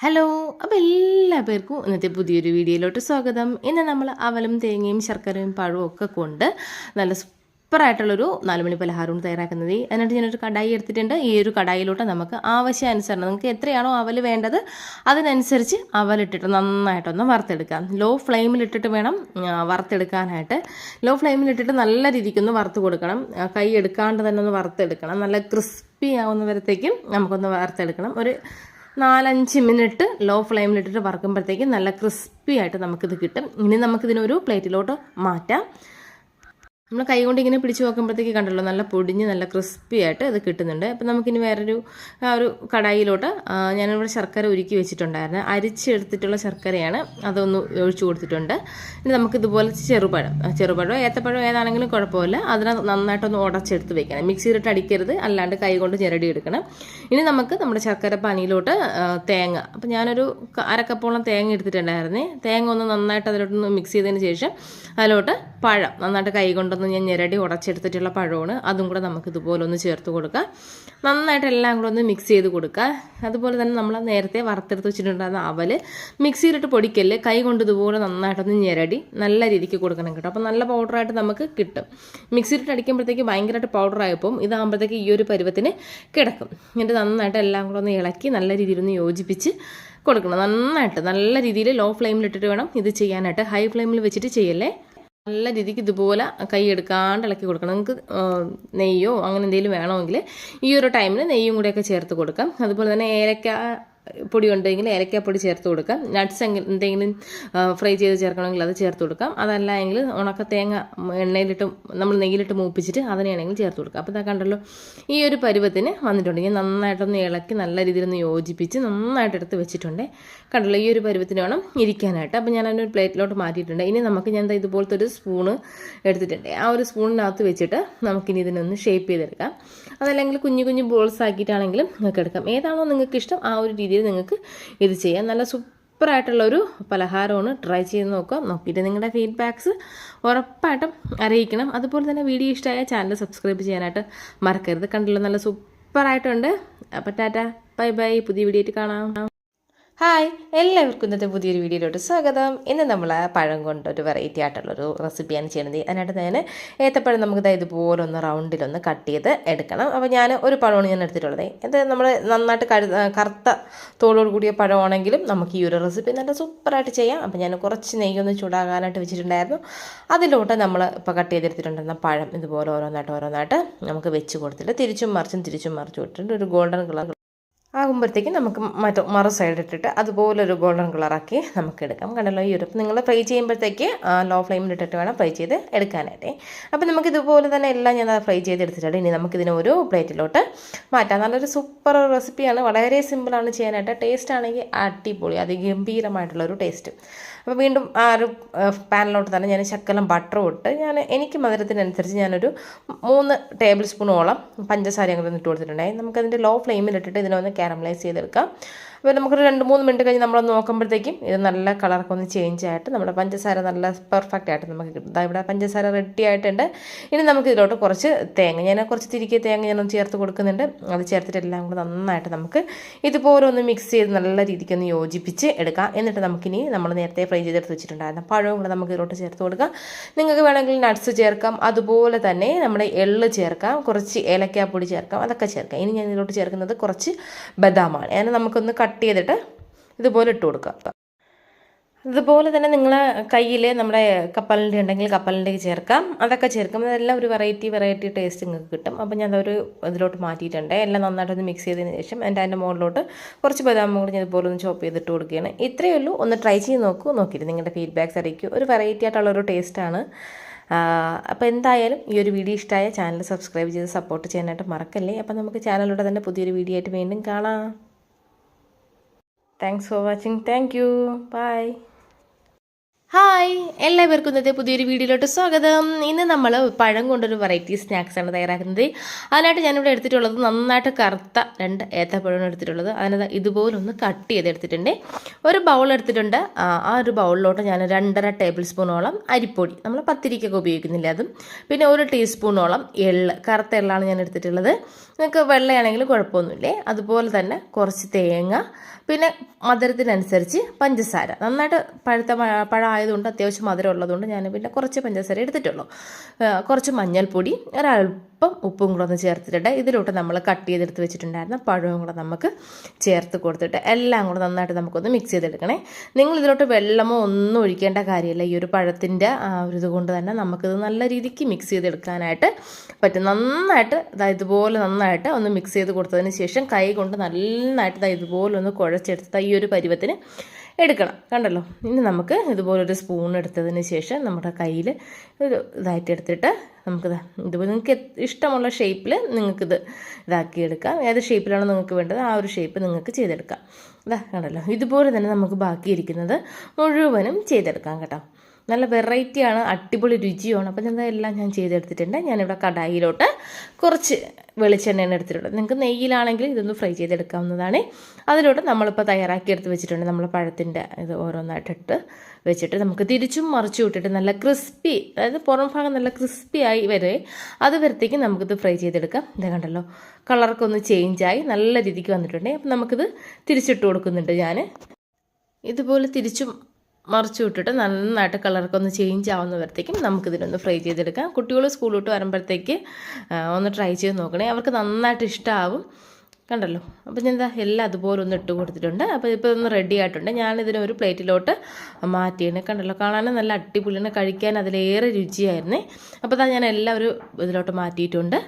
Hello അപ്പോൾ എല്ലാ പേർക്കും ഇന്നത്തെ പുതിയൊരു വീഡിയോയിലോട്ട് സ്വാഗതം. ഇന്ന് നമ്മൾ അവലും തേങ്ങയും ശർക്കരയും പഴവും ഒക്കെ കൊണ്ട് നല്ല സൂപ്പറായിട്ടുള്ളൊരു നാലുമണി പലഹാരമാണ് തയ്യാറാക്കുന്നത്. എന്നിട്ട് ഞാനൊരു കടായി എടുത്തിട്ടുണ്ട്. ഈ ഒരു കടായിലോട്ട് നമുക്ക് ആവശ്യാനുസരണം നിങ്ങൾക്ക് എത്രയാണോ അവൽ വേണ്ടത് അതിനനുസരിച്ച് അവലിട്ടിട്ട് നന്നായിട്ടൊന്ന് വറുത്തെടുക്കാം. ലോ ഫ്ലെയിമിലിട്ടിട്ട് വേണം വറുത്തെടുക്കാനായിട്ട്. ലോ ഫ്ലെയിമിലിട്ടിട്ട് നല്ല രീതിക്കൊന്ന് വറുത്ത് കൊടുക്കണം. കൈ എടുക്കാണ്ട് തന്നെ ഒന്ന് വറുത്തെടുക്കണം. നല്ല ക്രിസ്പി ആവുന്നവരത്തേക്കും നമുക്കൊന്ന് വറുത്തെടുക്കണം. ഒരു നാലഞ്ച് മിനിറ്റ് ലോ ഫ്ലെയിമിലിട്ടിട്ട് വറുക്കുമ്പോഴത്തേക്കും നല്ല ക്രിസ്പി ആയിട്ട് നമുക്കിത് കിട്ടും. ഇനി നമുക്കിതിനൊരു പ്ലേറ്റിലോട്ട് മാറ്റാം. നമ്മൾ കൈ കൊണ്ട് ഇങ്ങനെ പിടിച്ച് നോക്കുമ്പോഴത്തേക്ക് കണ്ടല്ലോ നല്ല പൊടിഞ്ഞ് നല്ല ക്രിസ്പി ആയിട്ട് അത് കിട്ടുന്നുണ്ട്. അപ്പം നമുക്കിനി വേറൊരു ആ ഒരു കടായിലോട്ട് ഞാനിവിടെ ശർക്കര ഉരുക്കി വെച്ചിട്ടുണ്ടായിരുന്നു. അരിച്ചെടുത്തിട്ടുള്ള ശർക്കരയാണ് അതൊന്ന് ഒഴിച്ചു കൊടുത്തിട്ടുണ്ട്. ഇനി നമുക്കിതുപോലെ ചെറുപഴം ചെറുപഴം ചെറുപഴമോ ഏത്തപ്പഴമോ ഏതാണെങ്കിലും കുഴപ്പമില്ല. അതിനെ നന്നായിട്ടൊന്ന് ഉടച്ചെടുത്ത് വെക്കണം. മിക്സിയിലിട്ട് അടിക്കരുത് അല്ലാണ്ട് കൈ കൊണ്ട് ചിരടി എടുക്കണം. ഇനി നമുക്ക് നമ്മുടെ ശർക്കര പനിയിലോട്ട് തേങ്ങ അപ്പം ഞാനൊരു അരക്കപ്പോളം തേങ്ങ എടുത്തിട്ടുണ്ടായിരുന്നേ. തേങ്ങ ഒന്ന് നന്നായിട്ട് അതിലോട്ടൊന്ന് മിക്സ് ചെയ്തതിന് ശേഷം അതിലോട്ട് പഴം നന്നായിട്ട് കൈ കൊണ്ടൊന്ന് ഞാൻ ഞെരടി ഉടച്ചെടുത്തിട്ടുള്ള പഴമാണ്. അതും കൂടെ നമുക്ക് ഇതുപോലെ ഒന്ന് ചേർത്ത് കൊടുക്കാം. നന്നായിട്ട് എല്ലാം കൂടെ ഒന്ന് മിക്സ് ചെയ്ത് കൊടുക്കുക. അതുപോലെ തന്നെ നമ്മൾ നേരത്തെ വറുത്തെടുത്ത് വെച്ചിട്ടുണ്ടായിരുന്ന അവൽ മിക്സിയിലിട്ട് പൊടിക്കൽ. കൈ കൊണ്ട് ഇതുപോലെ നന്നായിട്ടൊന്ന് ഞെരടി നല്ല രീതിക്ക് കൊടുക്കണം കേട്ടോ. അപ്പോൾ നല്ല പൗഡറായിട്ട് നമുക്ക് കിട്ടും. മിക്സിയിലിട്ട് അടിക്കുമ്പോഴത്തേക്ക് ഭയങ്കരമായിട്ട് പൗഡറായപ്പം ഇതാകുമ്പോഴത്തേക്ക് ഈ ഒരു പരുവത്തിന് കിടക്കും. എന്നിട്ട് നന്നായിട്ട് എല്ലാം കൂടെ ഒന്ന് ഇളക്കി നല്ല രീതിയിൽ ഒന്ന് യോജിപ്പിച്ച് കൊടുക്കണം. നന്നായിട്ട് നല്ല രീതിയിൽ ലോ ഫ്ലെയിമിലിട്ടിട്ട് വേണം ഇത് ചെയ്യാനായിട്ട്. ഹൈ ഫ്ലെയിമിൽ വെച്ചിട്ട് ചെയ്യല്ലേ? നല്ല രീതിക്ക് ഇതുപോലെ കൈ എടുക്കാണ്ട് ഇളക്കി കൊടുക്കണം. നിങ്ങൾക്ക് നെയ്യോ അങ്ങനെ എന്തെങ്കിലും വേണമെങ്കിൽ ഈ ഒരു ടൈമിൽ നെയ്യും കൂടെയൊക്കെ ചേർത്ത് കൊടുക്കാം. അതുപോലെ തന്നെ ഏലക്ക പൊടി ഉണ്ടെങ്കിൽ ഏലക്കാപ്പൊടി ചേർത്ത് കൊടുക്കാം. നട്ട്സ് എന്തെങ്കിലും ഫ്രൈ ചെയ്ത് ചേർക്കണമെങ്കിൽ അത് ചേർത്ത് കൊടുക്കാം. അതല്ല എങ്കിൽ ഉണക്ക തേങ്ങ എണ്ണയിലിട്ട് നമ്മൾ നെയ്യിലിട്ട് മൂപ്പിച്ചിട്ട് അതിനെയാണെങ്കിൽ ചേർത്ത് കൊടുക്കാം. അപ്പോൾ ഇതാ കണ്ടല്ലോ ഈ ഒരു പരുവത്തിന് വന്നിട്ടുണ്ട്. ഞാൻ നന്നായിട്ടൊന്ന് ഇളക്കി നല്ല രീതിയിൽ ഒന്ന് യോജിപ്പിച്ച് നന്നായിട്ട് എടുത്ത് വെച്ചിട്ടുണ്ട്. കണ്ടല്ലോ ഈ ഒരു പരുവത്തിന് വേണം ഇരിക്കാനായിട്ട്. അപ്പോൾ ഞാൻ അതിനൊരു പ്ലേറ്റിലോട്ട് മാറ്റിയിട്ടുണ്ട്. ഇനി നമുക്ക് ഞാൻ ഇതുപോലത്തെ ഒരു സ്പൂണ് എടുത്തിട്ടുണ്ട്. ആ ഒരു സ്പൂണിനകത്ത് വെച്ചിട്ട് നമുക്കിനി ഇതിനൊന്ന് ഷേപ്പ് ചെയ്തെടുക്കാം. അതല്ലെങ്കിൽ കുഞ്ഞു കുഞ്ഞു ബോൾസ് ആക്കിയിട്ടാണെങ്കിലും നിങ്ങൾക്ക് എടുക്കാം. ഏതാണോ നിങ്ങൾക്ക് ഇഷ്ടം ആ ഒരു രീതിയിൽ നിങ്ങൾക്ക് ഇത് ചെയ്യാം. നല്ല സൂപ്പറായിട്ടുള്ളൊരു പലഹാരമാണ്. ട്രൈ ചെയ്ത് നോക്കുക. നോക്കിയിട്ട് നിങ്ങളുടെ ഫീഡ്ബാക്ക്സ് ഉറപ്പായിട്ടും അറിയിക്കണം. അതുപോലെ തന്നെ വീഡിയോ ഇഷ്ടമായ ചാനൽ സബ്സ്ക്രൈബ് ചെയ്യാനായിട്ട് മറക്കരുത്. കണ്ടല്ലോ? നല്ല സൂപ്പറായിട്ടുണ്ട്. അപ്പം ടാറ്റ. Bye bye. പുതിയ വീഡിയോ ആയിട്ട് കാണാം. ഹായ് എല്ലാവർക്കും ഇന്നത്തെ പുതിയൊരു വീഡിയോയിലോട്ട് സ്വാഗതം. ഇന്ന് നമ്മൾ പഴം കൊണ്ടൊരു വെറൈറ്റി ആയിട്ടുള്ളൊരു റെസിപ്പിയാണ് ചെയ്യുന്നത്. അതിനായിട്ട് ഞാൻ ഏത്തപ്പഴം നമുക്ക് ഇതുപോലെ ഒന്ന് റൗണ്ടിലൊന്ന് കട്ട് ചെയ്ത് എടുക്കണം. അപ്പോൾ ഞാൻ ഒരു പഴമാണ് ഞാൻ എടുത്തിട്ടുള്ളത്. ഇത് നമ്മൾ നന്നായിട്ട് കരു കറുത്ത തോളോട് കൂടിയ പഴമാണെങ്കിലും നമുക്ക് ഈ ഒരു റെസിപ്പി നല്ല സൂപ്പറായിട്ട് ചെയ്യാം. അപ്പോൾ ഞാൻ കുറച്ച് നെയ്യൊന്ന് ചൂടാകാനായിട്ട് വെച്ചിട്ടുണ്ടായിരുന്നു. അതിലോട്ട് നമ്മൾ ഇപ്പോൾ കട്ട് ചെയ്തെടുത്തിട്ടുണ്ടായിരുന്ന പഴം ഇതുപോലെ ഓരോന്നായിട്ട് ഓരോന്നായിട്ട് നമുക്ക് വെച്ച് കൊടുത്തിട്ട് തിരിച്ചും മറിച്ചും തിരിച്ചും മറിച്ചും ഇട്ടിട്ട് ഒരു ഗോൾഡൻ കളർ ആകുമ്പോഴത്തേക്കും നമുക്ക് മറ്റോ മറു സൈഡ് ഇട്ടിട്ട് അതുപോലെ ഒരു ഗോൾഡൻ കളറാക്കി നമുക്ക് എടുക്കാം. കണ്ടല്ലോ ഈ ഒരു നിങ്ങൾ ഫ്രൈ ചെയ്യുമ്പോഴത്തേക്ക് ലോ ഫ്ലെയിമിൽ ഇട്ടിട്ട് വേണം ഫ്രൈ ചെയ്ത് എടുക്കാനായിട്ട്. അപ്പോൾ നമുക്ക് ഇതുപോലെ തന്നെ എല്ലാം ഞാൻ ഫ്രൈ ചെയ്ത് എടുത്തിട്ടുണ്ട്. ഇനി നമുക്കിതിനെ ഒരു പ്ലേറ്റിലോട്ട് മാറ്റാം. നല്ലൊരു സൂപ്പർ റെസിപ്പിയാണ് വളരെ സിമ്പിളാണ് ചെയ്യാനായിട്ട് ടേസ്റ്റ് ആണെങ്കിൽ അടിപൊളി. അതിഗംഭീരമായിട്ടുള്ളൊരു ടേസ്റ്റ് അപ്പോൾ വീണ്ടും ആ ഒരു പാനിലോട്ട് തന്നെ ഞാൻ ശക്കലം ബട്ടറും ഇട്ട് ഞാൻ എനിക്ക് മധുരത്തിനനുസരിച്ച് ഞാനൊരു മൂന്ന് ടേബിൾ സ്പൂണോളം പഞ്ചസാര അങ്ങോട്ട് ഇട്ട് കൊടുത്തിട്ടുണ്ടായി. നമുക്കതിന്റെ ലോ ഫ്ലെയിമിൽ ഇട്ടിട്ട് ഇതിനൊന്ന് കാരമലൈസ് ചെയ്തെടുക്കാം. അപ്പോൾ നമുക്കൊരു രണ്ട് മൂന്ന് മിനിറ്റ് കഴിഞ്ഞ് നമ്മൾ നോക്കുമ്പോഴത്തേക്കും ഇത് നല്ല കളറൊക്കെ ഒന്ന് ചേഞ്ച് ആയിട്ട് നമ്മുടെ പഞ്ചസാര നല്ല പെർഫെക്റ്റ് ആയിട്ട് നമുക്ക് കിട്ടും. ഇവിടെ പഞ്ചസാര റെഡി ആയിട്ടുണ്ട്. ഇനി നമുക്ക് ഇതിലോട്ട് കുറച്ച് തേങ്ങ. ഞാൻ കുറച്ച് തിരികെ തേങ്ങ ഞാനൊന്ന് ചേർത്ത് കൊടുക്കുന്നുണ്ട്. അത് ചേർത്തിട്ട് എല്ലാം കൂടെ നന്നായിട്ട് നമുക്ക് ഇതുപോലെ ഒന്ന് മിക്സ് ചെയ്ത് നല്ല രീതിക്ക് ഒന്ന് യോജിപ്പിച്ച് എടുക്കാം. എന്നിട്ട് നമുക്കിനി നമ്മൾ നേരത്തെ ഫ്രൈ ചെയ്തെടുത്ത് വെച്ചിട്ടുണ്ടായിരുന്ന പഴവും കൂടെ നമുക്ക് ഇതിലോട്ട് ചേർത്ത് കൊടുക്കാം. നിങ്ങൾക്ക് വേണമെങ്കിൽ നട്ട്സ് ചേർക്കാം. അതുപോലെ തന്നെ നമ്മുടെ എള്ള് ചേർക്കാം. കുറച്ച് ഏലക്കാപ്പൊടി ചേർക്കാം. അതൊക്കെ ചേർക്കാം. ഇനി ഞാൻ ഇതിലോട്ട് ചേർക്കുന്നത് കുറച്ച് ബദാമാണ്. അതിനെ നമുക്കൊന്ന് കട്ട് ചെയ്തിട്ട് ഇതുപോലെ ഇട്ട് കൊടുക്കുക. ഇതുപോലെ തന്നെ നിങ്ങൾ കയ്യിൽ നമ്മുടെ കപ്പലിന്റെ ഉണ്ടെങ്കിൽ കപ്പലിന്റെ ചേർക്കാം. അതൊക്കെ ചേർക്കുമ്പോൾ അതെല്ലാം ഒരു വെറൈറ്റി വെറൈറ്റി ടേസ്റ്റ് നിങ്ങൾക്ക് കിട്ടും. അപ്പോൾ ഞാൻ അതൊരു ഇതിലോട്ട് മാറ്റിയിട്ടുണ്ട്. എല്ലാം നന്നായിട്ടൊന്ന് മിക്സ് ചെയ്തതിന് ശേഷം എന്റെ അതിന്റെ മുകളിലോട്ട് കുറച്ച് ബദാം കൂടി ഞാൻ ഇതുപോലെ ഒന്ന് ചോപ്പ് ചെയ്തിട്ട് കൊടുക്കുകയാണ്. ഇത്രയേ ഉള്ളൂ. ഒന്ന് ട്രൈ ചെയ്ത് നോക്കൂ. നോക്കിയിട്ട് നിങ്ങളുടെ ഫീഡ്ബാക്ക്സ് അറിയിക്കൂ. ഒരു വെറൈറ്റി ആയിട്ടുള്ള ഒരു ടേസ്റ്റാണ് അപ്പോൾ എന്തായാലും ഈ ഒരു വീഡിയോ ഇഷ്ടമായ ചാനൽ സബ്സ്ക്രൈബ് ചെയ്ത് സപ്പോർട്ട് ചെയ്യാനായിട്ട് മറക്കല്ലേ? അപ്പോൾ നമുക്ക് ചാനലിലൂടെ തന്നെ പുതിയൊരു വീഡിയോ ആയിട്ട് വീണ്ടും കാണാം. Thanks for watching thank you bye hi എല്ലാവർക്കും ഇന്നത്തെ പുതിയൊരു വീഡിയോയിലോട്ട് സ്വാഗതം. ഇന്ന് നമ്മൾ പഴം കൊണ്ടൊരു വെറൈറ്റി സ്നാക്സാണ് തയ്യാറാക്കുന്നത്. അതിനായിട്ട് ഞാനിവിടെ എടുത്തിട്ടുള്ളത് നന്നായിട്ട് കറുത്ത രണ്ട് ഏത്തപ്പഴമാണ് എടുത്തിട്ടുള്ളത്. അതിനത് ഇതുപോലൊന്ന് കട്ട് ചെയ്ത് എടുത്തിട്ടുണ്ട്. ഒരു ബൗൾ എടുത്തിട്ടുണ്ട്. ആ ഒരു ബൗളിലോട്ട് ഞാൻ രണ്ടര ടേബിൾ സ്പൂണോളം അരിപ്പൊടി നമ്മൾ പത്തിരിക്കൊക്കെ ഉപയോഗിക്കുന്നില്ല അതും. പിന്നെ ഒരു ടീസ്പൂണോളം എള്ള് കറുത്ത എള്ളാണ് ഞാൻ എടുത്തിട്ടുള്ളത്. നിങ്ങൾക്ക് വെള്ളയാണെങ്കിലും കുഴപ്പമൊന്നുമില്ലേ? അതുപോലെ തന്നെ കുറച്ച് തേങ്ങ പിന്നെ മധുരത്തിനനുസരിച്ച് പഞ്ചസാര. നന്നായിട്ട് പഴുത്ത പഴ- പഴം ആയതുകൊണ്ട് അത്യാവശ്യം മധുരം ഉള്ളതുകൊണ്ട് ഞാൻ പിന്നെ കുറച്ച് പഞ്ചസാര എടുത്തിട്ടുള്ളൂ. കുറച്ച് മഞ്ഞൾപ്പൊടി ഒരല്പം ഉപ്പും കൂടെ ഒന്ന് ചേർത്തിട്ടുണ്ട് ഇതിലോട്ട് നമ്മൾ കട്ട് ചെയ്തെടുത്ത് വെച്ചിട്ടുണ്ടായിരുന്ന പഴവും കൂടെ നമുക്ക് ചേർത്ത് കൊടുത്തിട്ട് എല്ലാം കൂടെ നന്നായിട്ട് നമുക്കൊന്ന് മിക്സ് ചെയ്തെടുക്കണേ. നിങ്ങൾ ഇതിലോട്ട് വെള്ളമോ ഒന്നും ഒഴിക്കേണ്ട കാര്യമില്ല. ഈ ഒരു പഴത്തിന്റെ ആ ഒരു ഇതുകൊണ്ട് തന്നെ നമുക്കിത് നല്ല രീതിക്ക് മിക്സ് ചെയ്തെടുക്കാനായിട്ട് പറ്റും. നന്നായിട്ട് അതായത് ഇതുപോലെ നന്നായിട്ട് ഒന്ന് മിക്സ് ചെയ്ത് കൊടുത്തതിന് ശേഷം കൈ കൊണ്ട് നന്നായിട്ട് ഇതാ ഇതുപോലെ ഒന്ന് കുഴച്ചെടുത്ത് ഈ ഒരു പരുവത്തിന് എടുക്കണം. കണ്ടല്ലോ? ഇനി നമുക്ക് ഇതുപോലൊരു സ്പൂൺ എടുത്തതിന് ശേഷം നമ്മുടെ കയ്യിൽ ഒരു ഇതായിട്ട് എടുത്തിട്ട് നമുക്കിത് ഇതുപോലെ നിങ്ങൾക്ക് ഇഷ്ടമുള്ള ഷേപ്പിൽ നിങ്ങൾക്കിത് ഇതാക്കി എടുക്കാം. ഏത് ഷേപ്പിലാണോ നിങ്ങൾക്ക് വേണ്ടത് ആ ഒരു ഷേപ്പ് നിങ്ങൾക്ക് ചെയ്തെടുക്കാം. ഇതാ കണ്ടല്ലോ? ഇതുപോലെ തന്നെ നമുക്ക് ബാക്കിയിരിക്കുന്നത് മുഴുവനും ചെയ്തെടുക്കാം കേട്ടോ. നല്ല വെറൈറ്റിയാണ് അടിപൊളി രുചിയാണ് അപ്പം ഞാൻ എല്ലാം ഞാൻ ചെയ്തെടുത്തിട്ടുണ്ട്. ഞാനിവിടെ കടായിലോട്ട് കുറച്ച് വെളിച്ചെണ്ണയാണ് എടുത്തിട്ടുണ്ട് നിങ്ങൾക്ക് നെയ്യിലാണെങ്കിൽ ഇതൊന്ന് ഫ്രൈ ചെയ്തെടുക്കാവുന്നതാണ്. അതിലോട്ട് നമ്മളിപ്പോൾ തയ്യാറാക്കി എടുത്ത് വെച്ചിട്ടുണ്ട്. നമ്മൾ പഴത്തിന്റെ ഇത് ഓരോന്നായിട്ടിട്ട് വെച്ചിട്ട് നമുക്ക് തിരിച്ചും മറിച്ചും ഇട്ടിട്ട് നല്ല ക്രിസ്പി അതായത് പുറം ഭാഗം നല്ല ക്രിസ്പി ആയി വരെ അത് വരത്തേക്ക് നമുക്കിത് ഫ്രൈ ചെയ്തെടുക്കാം. ഇത് കണ്ടല്ലോ കളറൊക്കെ ഒന്ന് ചേഞ്ചായി നല്ല രീതിക്ക് വന്നിട്ടുണ്ട്. അപ്പം നമുക്കിത് തിരിച്ചിട്ട് കൊടുക്കുന്നുണ്ട് ഞാൻ ഇതുപോലെ തിരിച്ചും മറിച്ചു വിട്ടിട്ട് നന്നായിട്ട് കളറൊക്കെ ഒന്ന് ചേഞ്ച് ആവുന്നവരത്തേക്കും നമുക്കിതിനൊന്ന് ഫ്രൈ ചെയ്തെടുക്കാം. കുട്ടികൾ സ്കൂളിലോട്ട് വരുമ്പോഴത്തേക്ക് ഒന്ന് ട്രൈ ചെയ്ത് നോക്കണേ. അവർക്ക് നന്നായിട്ട് ഇഷ്ടമാവും കണ്ടല്ലോ? അപ്പോൾ ഞാൻ എന്താ എല്ലാം അതുപോലെ ഒന്ന് ഇട്ട് കൊടുത്തിട്ടുണ്ട്. അപ്പോൾ ഇപ്പോൾ ഒന്ന് റെഡി ആയിട്ടുണ്ട്. ഞാനിതിനെ ഒരു പ്ലേറ്റിലോട്ട് മാറ്റിയാണ് കണ്ടല്ലോ? കാണാനും നല്ല അടിപൊളിയാണ് കഴിക്കാൻ അതിലേറെ രുചിയായിരുന്നേ. അപ്പോൾ അതാ ഞാൻ എല്ലാം ഒരു ഇതിലോട്ട് മാറ്റിയിട്ടുണ്ട്.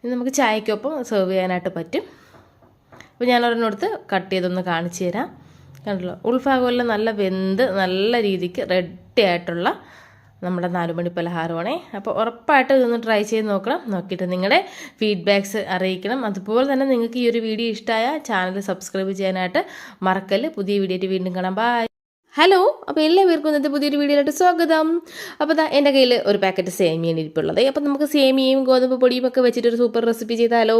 ഇനി നമുക്ക് ചായക്കൊപ്പം സെർവ് ചെയ്യാനായിട്ട് പറ്റും. അപ്പോൾ ഞാൻ ഒരെണ്ണെടുത്ത് കട്ട് ചെയ്തൊന്ന് കാണിച്ചു തരാം. കണ്ടല്ലോ ഉൾഭാഗമെല്ലാം നല്ല വെന്ത് നല്ല രീതിക്ക് റെഡി ആയിട്ടുള്ള നമ്മുടെ നാലുമണി പലഹാരമാണേ. അപ്പോൾ ഉറപ്പായിട്ട് ഇതൊന്ന് ട്രൈ ചെയ്ത് നോക്കണം. നോക്കിയിട്ട് നിങ്ങളുടെ ഫീഡ്ബാക്ക്സ് അറിയിക്കണം. അതുപോലെ തന്നെ നിങ്ങൾക്ക് ഈ ഒരു വീഡിയോ ഇഷ്ടമായ ചാനൽ സബ്സ്ക്രൈബ് ചെയ്യാനായിട്ട് മറക്കൽ പുതിയ വീഡിയോയിട്ട് വീണ്ടും കാണാം. ബൈ ഹലോ അപ്പോൾ എല്ലാവർക്കും ഇന്നത്തെ പുതിയൊരു വീഡിയോയിലോട്ട് സ്വാഗതം. അപ്പോൾ ദാ എന്റെ കയ്യിൽ ഒരു പാക്കറ്റ് സേമിയാണ് ഇരിപ്പുള്ളത്. അപ്പോൾ നമുക്ക് സേമിയയും ഗോതമ്പ് പൊടിയും ഒക്കെ വെച്ചിട്ട് ഒരു സൂപ്പർ റെസിപ്പി ചെയ്താലോ?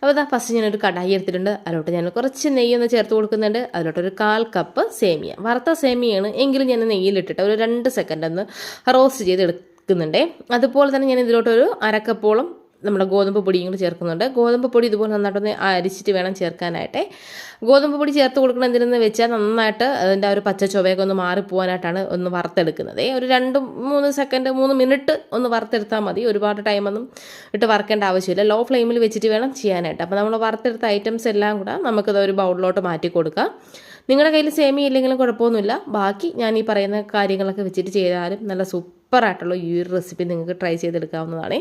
അപ്പോൾ ദാ ഫസ്റ്റ് ഞാനൊരു കടായി എടുത്തിട്ടുണ്ട്. അതിലോട്ട് ഞാൻ കുറച്ച് നെയ്യൊന്ന് ചേർത്ത് കൊടുക്കുന്നുണ്ട്. അതിലോട്ട് ഒരു കാൽ കപ്പ് സേമിയ. വറുത്ത സേമിയാണ് എങ്കിലും ഞാൻ നെയ്യിലിട്ടിട്ട് ഒരു രണ്ട് സെക്കൻഡ് ഒന്ന് റോസ്റ്റ് ചെയ്ത് എടുക്കുന്നുണ്ടേ അതുപോലെ തന്നെ ഞാൻ ഇതിലോട്ടൊരു അരക്കപ്പോളം നമ്മുടെ ഗോതമ്പ് പൊടിയും കൂടി ചേർക്കുന്നുണ്ട്. ഗോതമ്പ് പൊടി ഇതുപോലെ നന്നായിട്ടൊന്ന് അരിച്ചിട്ട് വേണം ചേർക്കാനായിട്ട്. ഗോതമ്പ് പൊടി ചേർത്ത് കൊടുക്കണം എന്തിനെന്ന് വെച്ചാൽ നന്നായിട്ട് അതിന്റെ ആ ഒരു പച്ച ചുവയൊക്കെ ഒന്ന് മാറിപ്പോകാനായിട്ടാണ് ഒന്ന് വറുത്തെടുക്കുന്നത്. ഒരു രണ്ട് മൂന്ന് സെക്കൻഡ് മൂന്ന് മിനിറ്റ് ഒന്ന് വറുത്തെടുത്താൽ മതി. ഒരുപാട് ടൈമൊന്നും ഇട്ട് വറുക്കേണ്ട ആവശ്യമില്ല. ലോ ഫ്ലെയിമിൽ വെച്ചിട്ട് വേണം ചെയ്യാനായിട്ട്. അപ്പോൾ നമ്മൾ വറുത്തെടുത്ത ഐറ്റംസ് എല്ലാം കൂടെ നമുക്കത് ഒരു ബൗളിലോട്ട് മാറ്റി കൊടുക്കാം. നിങ്ങളുടെ കയ്യിൽ സേമി ഇല്ലെങ്കിലും കുഴപ്പമൊന്നുമില്ല. ബാക്കി ഞാൻ ഈ പറയുന്ന കാര്യങ്ങളൊക്കെ വെച്ചിട്ട് ചെയ്താലും നല്ല സൂപ്പറായിട്ടുള്ള ഈ ഒരു റെസിപ്പി നിങ്ങൾക്ക് ട്രൈ ചെയ്തെടുക്കാവുന്നതാണ്.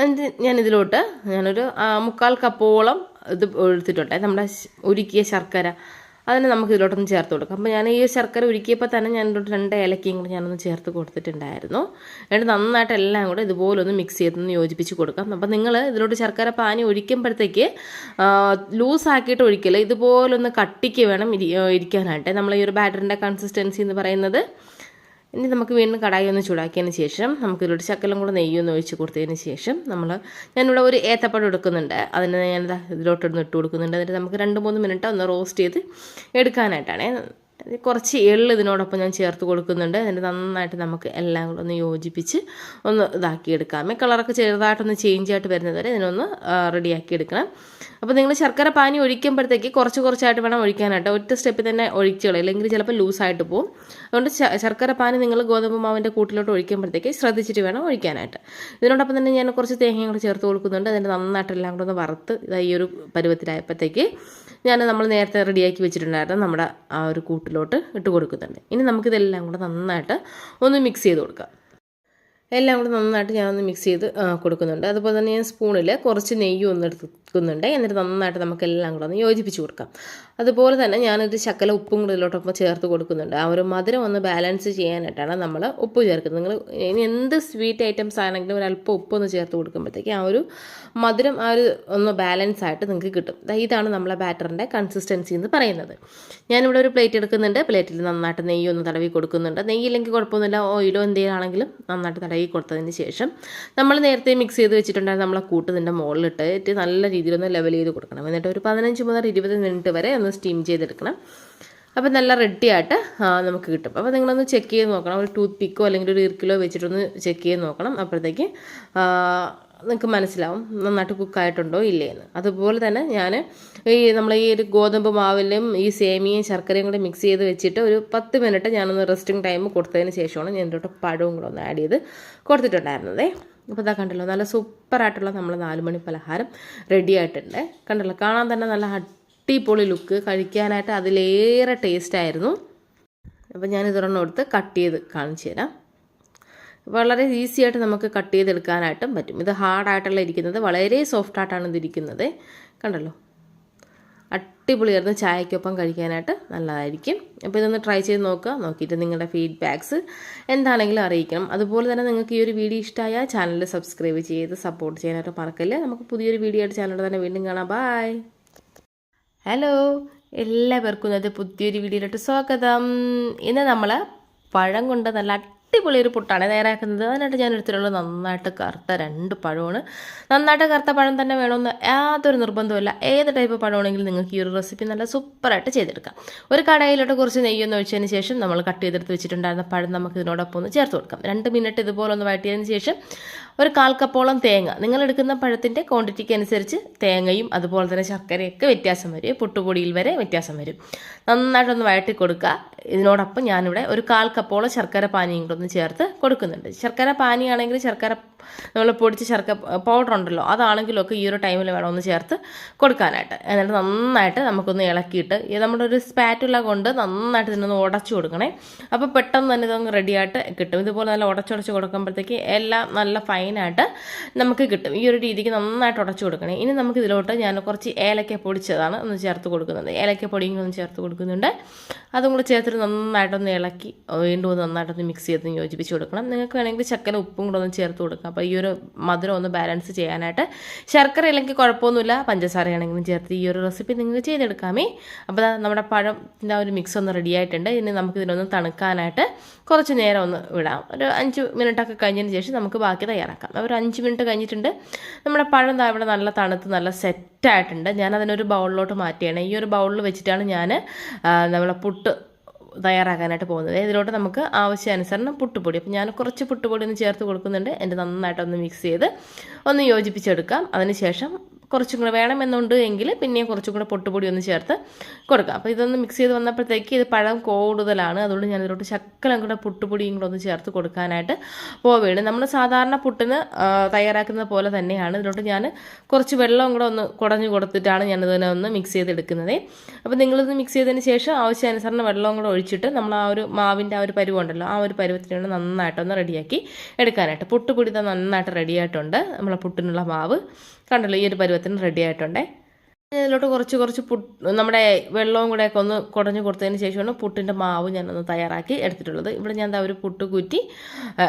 എന്നിട്ട് ഞാൻ ഇതിലോട്ട് ഞാനൊരു മുക്കാൽ കപ്പോളം ഇത് എടുത്തിട്ടുണ്ട്. നമ്മുടെ ഉരുക്കിയ ശർക്കര. അതിനെ നമുക്ക് ഇതിലോട്ടൊന്ന് ചേർത്ത് കൊടുക്കാം. അപ്പോൾ ഞാൻ ഈ ശർക്കര ഉരുക്കിയപ്പോൾ തന്നെ ഞാൻ ഇതിലോട്ട് രണ്ട് ഏലക്കയും കൂടി ഞാനൊന്ന് ചേർത്ത് കൊടുത്തിട്ടുണ്ടായിരുന്നു. എന്നിട്ട് നന്നായിട്ട് എല്ലാം കൂടെ ഇതുപോലെ ഒന്ന് മിക്സ് ചെയ്തൊന്ന് യോജിപ്പിച്ച് കൊടുക്കാം. അപ്പോൾ നിങ്ങൾ ഇതിലോട്ട് ശർക്കര പാനി ഒഴിക്കുമ്പോഴത്തേക്ക് ലൂസാക്കിയിട്ട് ഒഴിക്കല്ലേ ഇതുപോലൊന്ന് കട്ടിക്ക് വേണം ഇരി ഇരിക്കാനായിട്ട്. നമ്മൾ ഈ ഒരു ബാറ്ററിന്റെ കൺസിസ്റ്റൻസി എന്ന് പറയുന്നത് ഇനി നമുക്ക് വീണ്ടും കടായി ഒന്ന് ചൂടാക്കിയതിന് ശേഷം നമുക്ക് ഇതിലോട്ട് ശക്കലം കൂടെ നെയ്യൊന്ന് ഒഴിച്ച് കൊടുത്തതിന് ശേഷം നമ്മൾ ഞാനിവിടെ ഒരു ഏത്തപ്പഴം എടുക്കുന്നുണ്ട്. അതിന് ഞാൻ ഇതിലോട്ടൊന്ന് ഇട്ട് കൊടുക്കുന്നുണ്ട്. എന്നിട്ട് നമുക്ക് രണ്ട് മൂന്ന് മിനിറ്റ് ഒന്ന് റോസ്റ്റ് ചെയ്ത് എടുക്കാനായിട്ടാണ്. കുറച്ച് എള്ള് ഇതിനോടൊപ്പം ഞാൻ ചേർത്ത് കൊടുക്കുന്നുണ്ട്. എന്നിട്ട് നന്നായിട്ട് നമുക്ക് എല്ലാം കൂടെ ഒന്ന് യോജിപ്പിച്ച് ഒന്ന് ഇതാക്കി എടുക്കാമേ കളറൊക്കെ ചെറുതായിട്ടൊന്ന് ചേഞ്ച് ആയിട്ട് വരുന്നത് വരെ ഇതിനൊന്ന് റെഡിയാക്കി എടുക്കണം അപ്പോൾ നിങ്ങൾ ശർക്കര പാനി ഒഴിക്കുമ്പോഴത്തേക്ക് കുറച്ച് കുറച്ചായിട്ട് വേണം ഒഴിക്കാനായിട്ട്. ഒറ്റ സ്റ്റെപ്പിൽ തന്നെ ഒഴിച്ചുകളയും അല്ലെങ്കിൽ ചിലപ്പോൾ ലൂസായിട്ട് പോകും അതുകൊണ്ട് ശർക്കര പാനി നിങ്ങൾ ഗോതമ്പ് മാവിന്റെ കൂട്ടിലോട്ട് ഒഴിക്കുമ്പോഴത്തേക്ക് ശ്രദ്ധിച്ചിട്ട് വേണം ഒഴിക്കാനായിട്ട്. ഇതിനോടൊപ്പം തന്നെ ഞാൻ കുറച്ച് തേങ്ങ കൂടെ ചേർത്ത് കൊടുക്കുന്നുണ്ട്. അതിന്റെ നന്നായിട്ട് എല്ലാം കൂടെ ഒന്ന് വറുത്ത് ഈ ഒരു പരുവത്തിലായപ്പോഴത്തേക്ക് ഞാൻ നമ്മൾ നേരത്തെ റെഡിയാക്കി വെച്ചിട്ടുണ്ടായിരുന്നു നമ്മുടെ ആ ഒരു കൂട്ടിലോട്ട് ഇട്ട് കൊടുക്കുന്നുണ്ട്. ഇനി നമുക്കിതെല്ലാം കൂടെ നന്നായിട്ട് ഒന്ന് മിക്സ് ചെയ്ത് കൊടുക്കാം. എല്ലാം കൂടെ നന്നായിട്ട് ഞാനൊന്ന് മിക്സ് ചെയ്ത് കൊടുക്കുന്നുണ്ട്. അതുപോലെ തന്നെ ഞാൻ സ്പൂണിൽ കുറച്ച് നെയ്യും ഒന്ന് എടുക്കുന്നുണ്ട് എന്നിട്ട് നന്നായിട്ട് നമുക്ക് എല്ലാം കൂടെ ഒന്ന് യോജിപ്പിച്ച് കൊടുക്കാം. അതുപോലെ തന്നെ ഞാനൊരു ശക്കല ഉപ്പും കൂടി ഇതിലോട്ടൊപ്പം ചേർത്ത് കൊടുക്കുന്നുണ്ട്. ആ ഒരു മധുരം ഒന്ന് ബാലൻസ് ചെയ്യാനായിട്ടാണ് നമ്മൾ ഉപ്പ് ചേർക്കുന്നത്. നിങ്ങൾ ഇനി എന്ത് സ്വീറ്റ് ഐറ്റംസ് ആണെങ്കിലും ഒരു അല്പം ഉപ്പ് ഒന്ന് ചേർത്ത് കൊടുക്കുമ്പോഴത്തേക്ക് ആ ഒരു മധുരം ആ ഒരു ഒന്ന് ബാലൻസ് ആയിട്ട് നിങ്ങൾക്ക് കിട്ടും. ഇതാണ് നമ്മളെ ബാറ്ററിന്റെ കൺസിസ്റ്റൻസി എന്ന് പറയുന്നത്. ഞാനിവിടെ ഒരു പ്ലേറ്റ് എടുക്കുന്നുണ്ട്. പ്ലേറ്റിൽ നന്നായിട്ട് നെയ്യ് ഒന്ന് തടവി കൊടുക്കുന്നുണ്ട്. നെയ്യില്ലെങ്കിൽ കുഴപ്പമൊന്നുമില്ല. ഓയിലോ എന്തെങ്കിലും നന്നായിട്ട് തടവി കൊടുത്തതിന് ശേഷം നമ്മൾ നേരത്തെ മിക്സ് ചെയ്ത് വെച്ചിട്ടുണ്ടായിരുന്ന നമ്മളെ കൂട്ട് ഇതിന്റെ മുകളിലിട്ട് നല്ല രീതിയിലൊന്ന് ലെവൽ ചെയ്ത് കൊടുക്കണം. എന്നിട്ട് ഒരു പതിനഞ്ച് മുതൽ ഇരുപത് മിനിറ്റ് വരെ ഒന്ന് സ്റ്റീം ചെയ്തെടുക്കണം. അപ്പോൾ നല്ല റെഡി ആയിട്ട് നമുക്ക് കിട്ടും. അപ്പോൾ നിങ്ങളൊന്ന് ചെക്ക് ചെയ്ത് നോക്കണം. ഒരു ടൂത്ത് പിക്കോ അല്ലെങ്കിൽ ഒരു ഇർക്കിലോ വെച്ചിട്ടൊന്ന് ചെക്ക് ചെയ്ത് നോക്കണം. അപ്പോഴത്തേക്ക് നിങ്ങൾക്ക് മനസ്സിലാവും നന്നായിട്ട് കുക്കായിട്ടുണ്ടോ ഇല്ലേന്ന് അതുപോലെ തന്നെ ഞാൻ ഈ നമ്മൾ ഈ ഒരു ഗോതമ്പ് മാവിലും ഈ സേമിയയും ശർക്കരയും കൂടെ മിക്സ് ചെയ്ത് വെച്ചിട്ട് ഒരു പത്ത് മിനിറ്റ് ഞാനൊന്ന് റെസ്റ്റിംഗ് ടൈം കൊടുത്തതിന് ശേഷമാണ് ഞാൻ ഇതിലോട്ട് പഴവും കൂടെ ഒന്ന് ആഡ് ചെയ്ത് കൊടുത്തിട്ടുണ്ടായിരുന്നതേ. അപ്പോൾ ഇതാ കണ്ടല്ലോ നല്ല സൂപ്പറായിട്ടുള്ള നമ്മൾ നാലുമണി പലഹാരം റെഡി ആയിട്ടുണ്ട്. കണ്ടല്ലോ കാണാൻ തന്നെ നല്ല അടിപൊളി ലുക്ക്. കഴിക്കാനായിട്ട് അതിലേറെ ടേസ്റ്റ് ആയിരുന്നു. അപ്പോൾ ഞാൻ ഇതൊരെണ്ണം എടുത്ത് കട്ട് ചെയ്ത് കാണിച്ചു തരാം. വളരെ ഈസി ആയിട്ട് നമുക്ക് കട്ട് ചെയ്തെടുക്കാനായിട്ടും പറ്റും. ഇത് ഹാർഡായിട്ടുള്ള ഇരിക്കുന്നത് വളരെ സോഫ്റ്റ് ആയിട്ടാണ് ഇതിരിക്കുന്നത് കണ്ടല്ലോ? അടിപൊളിയായിരുന്നു. ചായക്കൊപ്പം കഴിക്കാനായിട്ട് നല്ലതായിരിക്കും. അപ്പോൾ ഇതൊന്ന് ട്രൈ ചെയ്ത് നോക്കുക. നോക്കിയിട്ട് നിങ്ങളുടെ ഫീഡ്ബാക്ക്സ് എന്താണെങ്കിലും അറിയിക്കണം. അതുപോലെ തന്നെ നിങ്ങൾക്ക് ഈ ഒരു വീഡിയോ ഇഷ്ടമായ ചാനൽ സബ്സ്ക്രൈബ് ചെയ്ത് സപ്പോർട്ട് ചെയ്യാനായിട്ട് മറക്കല്ലേ? നമുക്ക് പുതിയൊരു വീഡിയോ ആയിട്ട് ചാനലിൽ തന്നെ വീണ്ടും കാണാം. ബായ് ഹലോ എല്ലാവർക്കും ഇന്നത്തെ പുതിയൊരു വീഡിയോയിലോട്ട് സ്വാഗതം. ഇന്ന് നമ്മൾ പഴം കൊണ്ട് നല്ല അടിപൊളി ഒരു പുട്ടാണ് തയ്യാറാക്കുന്നത്. അതിനായിട്ട് ഞാൻ എടുത്തിട്ടുള്ളത് നന്നായിട്ട് കറുത്ത രണ്ട് പഴമാണ്. നന്നായിട്ട് കറുത്ത പഴം തന്നെ വേണമെന്ന് യാതൊരു നിർബന്ധമില്ല ഏത് ടൈപ്പ് പഴമാണെങ്കിലും നിങ്ങൾക്ക് ഈ ഒരു റെസിപ്പി നല്ല സൂപ്പറായിട്ട് ചെയ്തെടുക്കാം. ഒരു കടയിലോട്ട് കുറച്ച് നെയ്യൊന്ന് ഒഴിച്ചതിന് ശേഷം നമ്മൾ കട്ട് ചെയ്തെടുത്ത് വെച്ചിട്ടുണ്ടായിരുന്ന പഴം നമുക്ക് ഇതിനോടൊപ്പം ഒന്ന് ചേർത്ത് കൊടുക്കാം. രണ്ട് മിനിറ്റ് ഇതുപോലെ ഒന്ന് വഴറ്റിയതിന് ശേഷം ഒരു കാൽ കപ്പോളം തേങ്ങ. നിങ്ങൾ എടുക്കുന്ന പഴത്തിന്റെ ക്വാണ്ടിറ്റിക്ക് അനുസരിച്ച് തേങ്ങയും അതുപോലെ തന്നെ ശർക്കരയൊക്കെ വ്യത്യാസം വരും. പുട്ടുപൊടിയിൽ വരെ വ്യത്യാസം വരും. നന്നായിട്ടൊന്ന് വഴട്ടി കൊടുക്കുക. ഇതിനോടൊപ്പം ഞാനിവിടെ ഒരു കാൽ കപ്പോളം ശർക്കര പാനീയം കൂടെ ഒന്ന് ചേർത്ത് കൊടുക്കുന്നുണ്ട്. ശർക്കര പാനിയാണെങ്കിൽ ശർക്കര നമ്മൾ പൊടിച്ച ചർക്ക പൗഡർ ഉണ്ടല്ലോ അതാണെങ്കിലൊക്കെ ഈ ഒരു ടൈമിൽ വേണം ഒന്ന് ചേർത്ത് കൊടുക്കാനായിട്ട്. എന്നിട്ട് നന്നായിട്ട് നമുക്കൊന്ന് ഇളക്കിയിട്ട് നമ്മുടെ ഒരു സ്പാറ്റുള്ള കൊണ്ട് നന്നായിട്ട് ഇതിനൊന്ന് ഉടച്ചു കൊടുക്കണേ. അപ്പോൾ പെട്ടെന്ന് തന്നെ ഇതൊന്ന് റെഡിയായിട്ട് കിട്ടും. ഇതുപോലെ നല്ല ഉടച്ചുടച്ച് കൊടുക്കുമ്പോഴത്തേക്ക് എല്ലാം നല്ല ഫൈനായിട്ട് നമുക്ക് കിട്ടും. ഈ ഒരു രീതിക്ക് നന്നായിട്ട് ഉടച്ചു കൊടുക്കണേ. ഇനി നമുക്ക് ഇതിലോട്ട് ഞാൻ കുറച്ച് ഏലക്ക പൊടിച്ചതാണ് ഒന്ന് ചേർത്ത് കൊടുക്കുന്നത് ഏലക്ക പൊടിയും ഒന്ന് ചേർത്ത് കൊടുക്കുന്നുണ്ട്. അതും കൂടെ ചേർത്തിട്ട് നന്നായിട്ടൊന്ന് ഇളക്കി വീണ്ടും നന്നായിട്ടൊന്ന് മിക്സ് ചെയ്ത് യോജിപ്പിച്ച് കൊടുക്കണം. നിങ്ങൾക്ക് വേണമെങ്കിൽ ചക്കര ഉപ്പും കൂടെ ഒന്ന് ചേർത്ത് കൊടുക്കാം. അപ്പോൾ ഈ ഒരു മധുരം ഒന്ന് ബാലൻസ് ചെയ്യാനായിട്ട് ശർക്കര ഇല്ലെങ്കിൽ കുഴപ്പമൊന്നുമില്ല പഞ്ചസാരയാണെങ്കിലും ചേർത്ത് ഈ ഒരു റെസിപ്പി നിങ്ങൾ ചെയ്തെടുക്കാമേ. അപ്പോൾ നമ്മുടെ പഴത്തിന്റെ ഒരു മിക്സ് ഒന്ന് റെഡി ആയിട്ടുണ്ട്. ഇനി നമുക്ക് ഇതിനൊന്ന് തണുക്കാനായിട്ട് കുറച്ച് നേരം ഒന്ന് വിടാം. ഒരു അഞ്ച് മിനിറ്റൊക്കെ കഴിഞ്ഞതിന് ശേഷം നമുക്ക് ബാക്കി തയ്യാറാക്കാം. ഒരു അഞ്ച് മിനിറ്റ് കഴിഞ്ഞിട്ടുണ്ട്. നമ്മുടെ പഴം ഇവിടെ നല്ല തണുത്ത് നല്ല സെറ്റായിട്ടുണ്ട് ഞാൻ അതിനൊരു ബൗളിലോട്ട് മാറ്റിയാണ്. ഈ ഒരു ബൗളിൽ വെച്ചിട്ടാണ് ഞാൻ നമ്മളെ പുട്ട് തയ്യാറാക്കാനായിട്ട് പോകുന്നത്. ഇതിലോട്ട് നമുക്ക് ആവശ്യാനുസരണം പുട്ടുപൊടി. അപ്പോൾ ഞാൻ കുറച്ച് പുട്ടുപൊടി ഒന്ന് ചേർത്ത് കൊടുക്കുന്നുണ്ട്. എന്റെ നന്നായിട്ടൊന്ന് മിക്സ് ചെയ്ത് ഒന്ന് യോജിപ്പിച്ചെടുക്കാം. അതിനുശേഷം കുറച്ചും കൂടെ വേണമെന്നുണ്ട് എങ്കിൽ പിന്നെയും കുറച്ചും കൂടെ പൊട്ടുപൊടി ഒന്ന് ചേർത്ത് കൊടുക്കാം. അപ്പോൾ ഇതൊന്ന് മിക്സ് ചെയ്ത് വന്നപ്പോഴത്തേക്ക് ഇത് പഴം കൂടുതലാണ്. അതുകൊണ്ട് ഞാൻ ഇതിലോട്ട് ശക്കലം കൂടെ പുട്ടുപൊടിയും കൂടെ ഒന്ന് ചേർത്ത് കൊടുക്കാനായിട്ട് പോവുകയാണ്. നമ്മൾ സാധാരണ പുട്ടിന് തയ്യാറാക്കുന്നത് തയ്യാറാക്കുന്ന പോലെ തന്നെയാണ്. ഇതിലോട്ട് ഞാൻ കുറച്ച് വെള്ളം കൂടെ ഒന്ന് കുടഞ്ഞു കൊടുത്തിട്ടാണ് ഞാൻ ഇതിനെ ഒന്ന് മിക്സ് ചെയ്തെടുക്കുന്നത്. അപ്പോൾ നിങ്ങളിത് മിക്സ് ചെയ്തതിന് ശേഷം ആവശ്യാനുസരണം വെള്ളവും കൂടെ ഒഴിച്ചിട്ട് നമ്മൾ ആ ഒരു മാവിന്റെ ആ ഒരു പരുവുണ്ടല്ലോ ആ ഒരു പരുവത്തിനാണ് നന്നായിട്ടൊന്ന് റെഡിയാക്കി എടുക്കാനായിട്ട്. പുട്ടുപൊടി നന്നായിട്ട് റെഡിയായിട്ടുണ്ട് നമ്മളെ പുട്ടിനുള്ള മാവ്. കണ്ടല്ലോ ഈ ഒരു പരുവത്തിന് റെഡി ആയിട്ടുണ്ടേ. ഇതിലോട്ട് കുറച്ച് കുറച്ച് പുട്ട് നമ്മുടെ വെള്ളവും കൂടെ ഒക്കെ ഒന്ന് കുടഞ്ഞു കൊടുത്തതിന് ശേഷമാണ് പുട്ടിന്റെ മാവ് ഞാനൊന്ന് തയ്യാറാക്കി എടുത്തിട്ടുള്ളത്. ഇവിടെ ഞാൻ ഒരു പുട്ട് കുറ്റി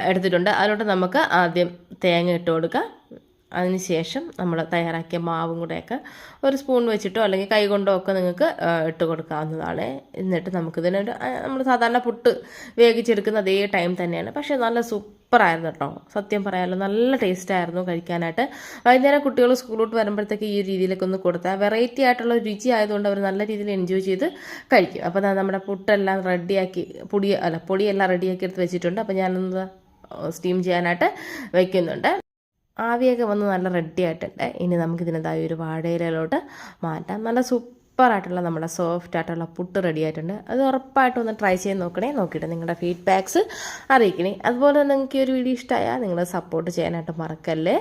എടുത്തിട്ടുണ്ട്. അതിലോട്ട് നമുക്ക് ആദ്യം തേങ്ങ ഇട്ട് കൊടുക്കാം. അതിന് ശേഷം നമ്മൾ തയ്യാറാക്കിയ മാവും കൂടെയൊക്കെ ഒരു സ്പൂൺ വെച്ചിട്ടോ അല്ലെങ്കിൽ കൈ കൊണ്ടോ ഒക്കെ നിങ്ങൾക്ക് ഇട്ട് കൊടുക്കാവുന്നതാണ്. എന്നിട്ട് നമുക്കിതിനൊരു നമ്മൾ സാധാരണ പുട്ട് വേവിച്ചെടുക്കുന്ന അതേ ടൈം തന്നെയാണ്. പക്ഷേ നല്ല സൂപ്പറായിരുന്നു കേട്ടോ. സത്യം പറയാമല്ലോ നല്ല ടേസ്റ്റായിരുന്നു കഴിക്കാനായിട്ട്. വൈകുന്നേരം കുട്ടികൾ സ്കൂളിലോട്ട് വരുമ്പോഴത്തേക്ക് ഈ ഒരു രീതിയിലൊക്കെ ഒന്ന് കൊടുത്താൽ വെറൈറ്റി ആയിട്ടുള്ള രുചി ആയതുകൊണ്ട് അവർ നല്ല രീതിയിൽ എൻജോയ് ചെയ്ത് കഴിക്കും. അപ്പോൾ നമ്മുടെ പുട്ടെല്ലാം റെഡിയാക്കി പൊടി അല്ല പൊടിയെല്ലാം റെഡിയാക്കി എടുത്ത് വെച്ചിട്ടുണ്ട്. അപ്പോൾ ഞാനൊന്ന് സ്റ്റീം ചെയ്യാനായിട്ട് വയ്ക്കുന്നുണ്ട് ആവിയൊക്കെ വന്ന് നല്ല റെഡി ആയിട്ടുണ്ട്. ഇനി നമുക്കിതിനതായ ഒരു വാഴയിലോട്ട് മാറ്റാം. നല്ല സൂപ്പറായിട്ടുള്ള നമ്മുടെ സോഫ്റ്റ് ആയിട്ടുള്ള പുട്ട് റെഡി ആയിട്ടുണ്ട്. അത് ഉറപ്പായിട്ടും ഒന്ന് ട്രൈ ചെയ്ത് നോക്കണേ. നോക്കിയിട്ട് നിങ്ങളുടെ ഫീഡ്ബാക്ക്സ് അറിയിക്കണേ. അതുപോലെ നിങ്ങൾക്ക് ഈ ഒരു വീഡിയോ ഇഷ്ടമായാൽ നിങ്ങൾ സപ്പോർട്ട് ചെയ്യാനായിട്ട് മറക്കല്ലേ?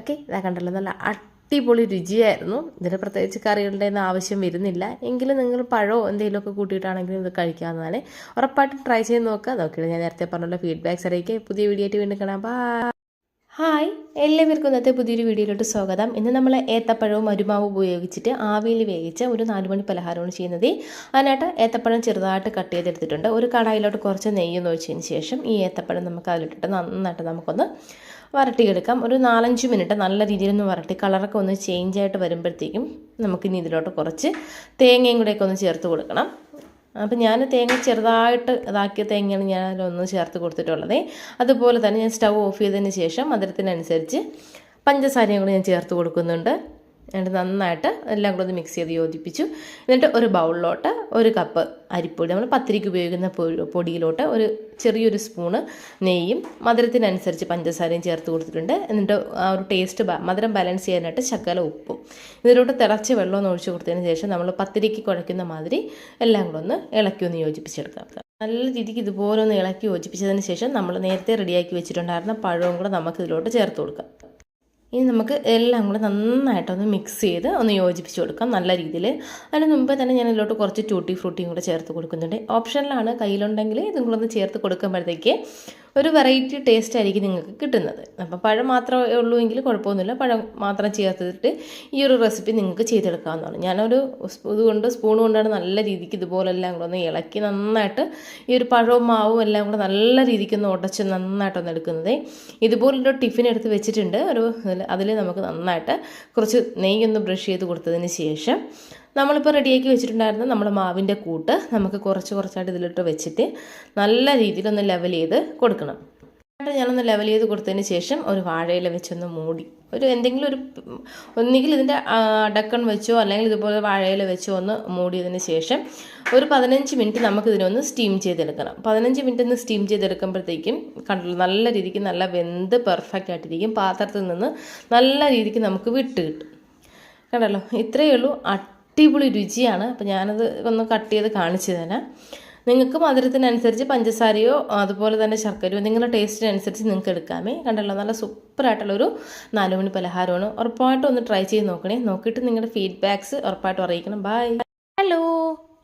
ഓക്കെ ഇതാ കണ്ടല്ലോ നല്ല അടിപൊളി രുചിയായിരുന്നു. ഇതിന് പ്രത്യേകിച്ച് കറികളുടെ ആവശ്യം വരുന്നില്ല. എങ്കിലും നിങ്ങൾ പഴമോ എന്തെങ്കിലുമൊക്കെ കൂട്ടിയിട്ടാണെങ്കിലും ഇത് കഴിക്കാവുന്നതാണ്. ഉറപ്പായിട്ടും ട്രൈ ചെയ്ത് നോക്കുക. നോക്കിയിട്ട് ഞാൻ നേരത്തെ പറഞ്ഞുള്ള ഫീഡ്ബാക്ക്സ് അറിയിക്കുക. പുതിയ വീഡിയോ ആയിട്ട് വീണ്ടും കാണാം. ബൈ ഹായ് എല്ലാവർക്കും ഇന്നത്തെ പുതിയൊരു വീഡിയോയിലോട്ട് സ്വാഗതം. ഇന്ന് നമ്മൾ ഏത്തപ്പഴവും അരുമാവും ഉപയോഗിച്ചിട്ട് ആവിയിൽ വേവിച്ച ഒരു നാലുമണി പലഹാരമാണ് ചെയ്യുന്നത്. അതിനായിട്ട് ഏത്തപ്പഴം ചെറുതായിട്ട് കട്ട് ചെയ്തെടുത്തിട്ടുണ്ട്. ഒരു കടായിലോട്ട് കുറച്ച് നെയ്യ് ഒഴിച്ചതിന് ശേഷം ഈ ഏത്തപ്പഴം നമുക്ക് അതിലിട്ടിട്ട് നന്നായിട്ട് നമുക്കൊന്ന് വരട്ടിയെടുക്കാം. ഒരു നാലഞ്ച് മിനിറ്റ് നല്ല രീതിയിലൊന്ന് വരട്ടി കളറൊക്കെ ഒന്ന് ചേഞ്ച് ആയിട്ട് വരുമ്പോഴത്തേക്കും നമുക്കിനി ഇതിലോട്ട് കുറച്ച് തേങ്ങയും കൂടെയൊക്കെ ഒന്ന് ചേർത്ത് കൊടുക്കണം. അപ്പം ഞാൻ തേങ്ങ ചെറുതായിട്ട് ഇതാക്കിയ തേങ്ങയാണ് ഞാൻ അതിലൊന്ന് ചേർത്ത് കൊടുത്തിട്ടുള്ളത്. അതുപോലെ തന്നെ ഞാൻ സ്റ്റൗ ഓഫ് ചെയ്തതിന് ശേഷം മധുരത്തിനനുസരിച്ച് പഞ്ചസാരയും കൂടി ഞാൻ ചേർത്ത് കൊടുക്കുന്നുണ്ട്. എന്നിട്ട് നന്നായിട്ട് എല്ലാം കൂടെ ഒന്ന് മിക്സ് ചെയ്ത് യോജിപ്പിച്ചു. എന്നിട്ട് ഒരു ബൗളിലോട്ട് ഒരു കപ്പ് അരിപ്പൊടി. നമ്മൾ പത്തിരിക്ക് ഉപയോഗിക്കുന്ന പൊടിയിലോട്ട് ഒരു ചെറിയൊരു സ്പൂണ് നെയ്യും മധുരത്തിനനുസരിച്ച് പഞ്ചസാരയും ചേർത്ത് കൊടുത്തിട്ടുണ്ട്. എന്നിട്ട് ആ ഒരു ടേസ്റ്റ് മധുരം ബാലൻസ് ചെയ്യാനായിട്ട് ശകല ഉപ്പും. ഇതിലോട്ട് തിളച്ച് വെള്ളം ഒഴിച്ച് കൊടുത്തതിന് ശേഷം നമ്മൾ പത്തിരിക്ക് കുഴയ്ക്കുന്ന മാതിരി എല്ലാം കൂടെ ഒന്ന് ഇളക്കി ഒന്ന് യോജിപ്പിച്ചെടുക്കാം. നല്ല രീതിക്ക് ഇതുപോലെ ഒന്ന് ഇളക്കി യോജിപ്പിച്ചതിന് ശേഷം നമ്മൾ നേരത്തെ റെഡിയാക്കി വെച്ചിട്ടുണ്ടായിരുന്ന പഴവും കൂടെ നമുക്ക് ഇതിലോട്ട് ചേർത്ത് കൊടുക്കാം. ഇനി നമുക്ക് എല്ലാം കൂടെ നന്നായിട്ടൊന്ന് മിക്സ് ചെയ്ത് ഒന്ന് യോജിപ്പിച്ച് കൊടുക്കാം നല്ല രീതിയിൽ. അതിന് മുമ്പേ തന്നെ ഞാൻ ഇതിലോട്ട് കുറച്ച് ടൂട്ടി ഫ്രൂട്ടിയും കൂടെ ചേർത്ത് കൊടുക്കുന്നുണ്ട്. ഓപ്ഷനിലാണ് കയ്യിലുണ്ടെങ്കിൽ ഇതും കൂടെ ഒന്ന് ചേർത്ത് കൊടുക്കുമ്പോഴത്തേക്ക് ഒരു വെറൈറ്റി ടേസ്റ്റ് ആയിരിക്കും നിങ്ങൾക്ക് കിട്ടുന്നത്. അപ്പോൾ പഴം മാത്രമേ ഉള്ളൂ എങ്കിൽ കുഴപ്പമൊന്നുമില്ല. പഴം മാത്രം ചേർത്തിട്ട് ഈ ഒരു റെസിപ്പി നിങ്ങൾക്ക് ചെയ്തെടുക്കാവുന്നതാണ്. ഞാനൊരു ഇതുകൊണ്ട് സ്പൂൺ കൊണ്ടാണ് നല്ല രീതിക്ക് ഇതുപോലെല്ലാം കൂടെ ഒന്ന് ഇളക്കി നന്നായിട്ട് ഈ ഒരു പഴവും മാവും എല്ലാം കൂടെ നല്ല രീതിക്ക് ഒന്ന് ഉടച്ച് നന്നായിട്ടൊന്ന് എടുക്കുന്നത്. ഇതുപോലൊരു ടിഫിൻ എടുത്ത് വെച്ചിട്ടുണ്ട്. ഒരു അതിൽ നമുക്ക് നന്നായിട്ട് കുറച്ച് നെയ്യൊന്ന് ബ്രഷ് ചെയ്ത് കൊടുത്തതിന് ശേഷം നമ്മളിപ്പോൾ റെഡിയാക്കി വെച്ചിട്ടുണ്ടായിരുന്ന നമ്മുടെ മാവിന്റെ കൂട്ട് നമുക്ക് കുറച്ച് കുറച്ചായിട്ട് ഇതിലിട്ട് വെച്ചിട്ട് നല്ല രീതിയിലൊന്ന് ലെവൽ ചെയ്ത് കൊടുക്കണം. എന്നിട്ട് ഞാനൊന്ന് ലെവൽ ചെയ്ത് കൊടുത്തതിന് ശേഷം ഒരു വാഴയില വെച്ചൊന്ന് മൂടി. ഒരു എന്തെങ്കിലും ഒരു ഒന്നുകിൽ ഇതിന്റെ അടക്കൺ വെച്ചോ അല്ലെങ്കിൽ ഇതുപോലെ വാഴയില വെച്ചോ ഒന്ന് മൂടിയതിന് ശേഷം ഒരു പതിനഞ്ച് മിനിറ്റ് നമുക്ക് ഇതിനൊന്ന് സ്റ്റീം ചെയ്തെടുക്കണം. പതിനഞ്ച് മിനിറ്റ് ഒന്ന് സ്റ്റീം ചെയ്തെടുക്കുമ്പോഴത്തേക്കും കണ്ടല്ലോ നല്ല രീതിക്ക് നല്ല വെന്ത് പെർഫെക്റ്റ് ആയിട്ടിരിക്കും. പാത്രത്തിൽ നിന്ന് നല്ല രീതിക്ക് നമുക്ക് വിട്ട് കിട്ടും. കണ്ടല്ലോ? ഇത്രയേ ഉള്ളൂ. അടിപൊളി രുചിയാണ്. അപ്പോൾ ഞാനത് ഒന്ന് കട്ട് ചെയ്ത് കാണിച്ചു തരാം. നിങ്ങൾക്ക് മധുരത്തിനനുസരിച്ച് പഞ്ചസാരയോ അതുപോലെ തന്നെ ശർക്കരയോ നിങ്ങളുടെ ടേസ്റ്റിനനുസരിച്ച് നിങ്ങൾക്ക് എടുക്കാമേ. കണ്ടല്ലോ നല്ല സൂപ്പറായിട്ടുള്ളൊരു നാലുമണി പലഹാരമാണ്. ഉറപ്പായിട്ടും ഒന്ന് ട്രൈ ചെയ്ത് നോക്കണേ. നോക്കിയിട്ട് നിങ്ങളുടെ ഫീഡ്ബാക്സ് ഉറപ്പായിട്ടും അറിയിക്കണം. ബൈ ഹലോ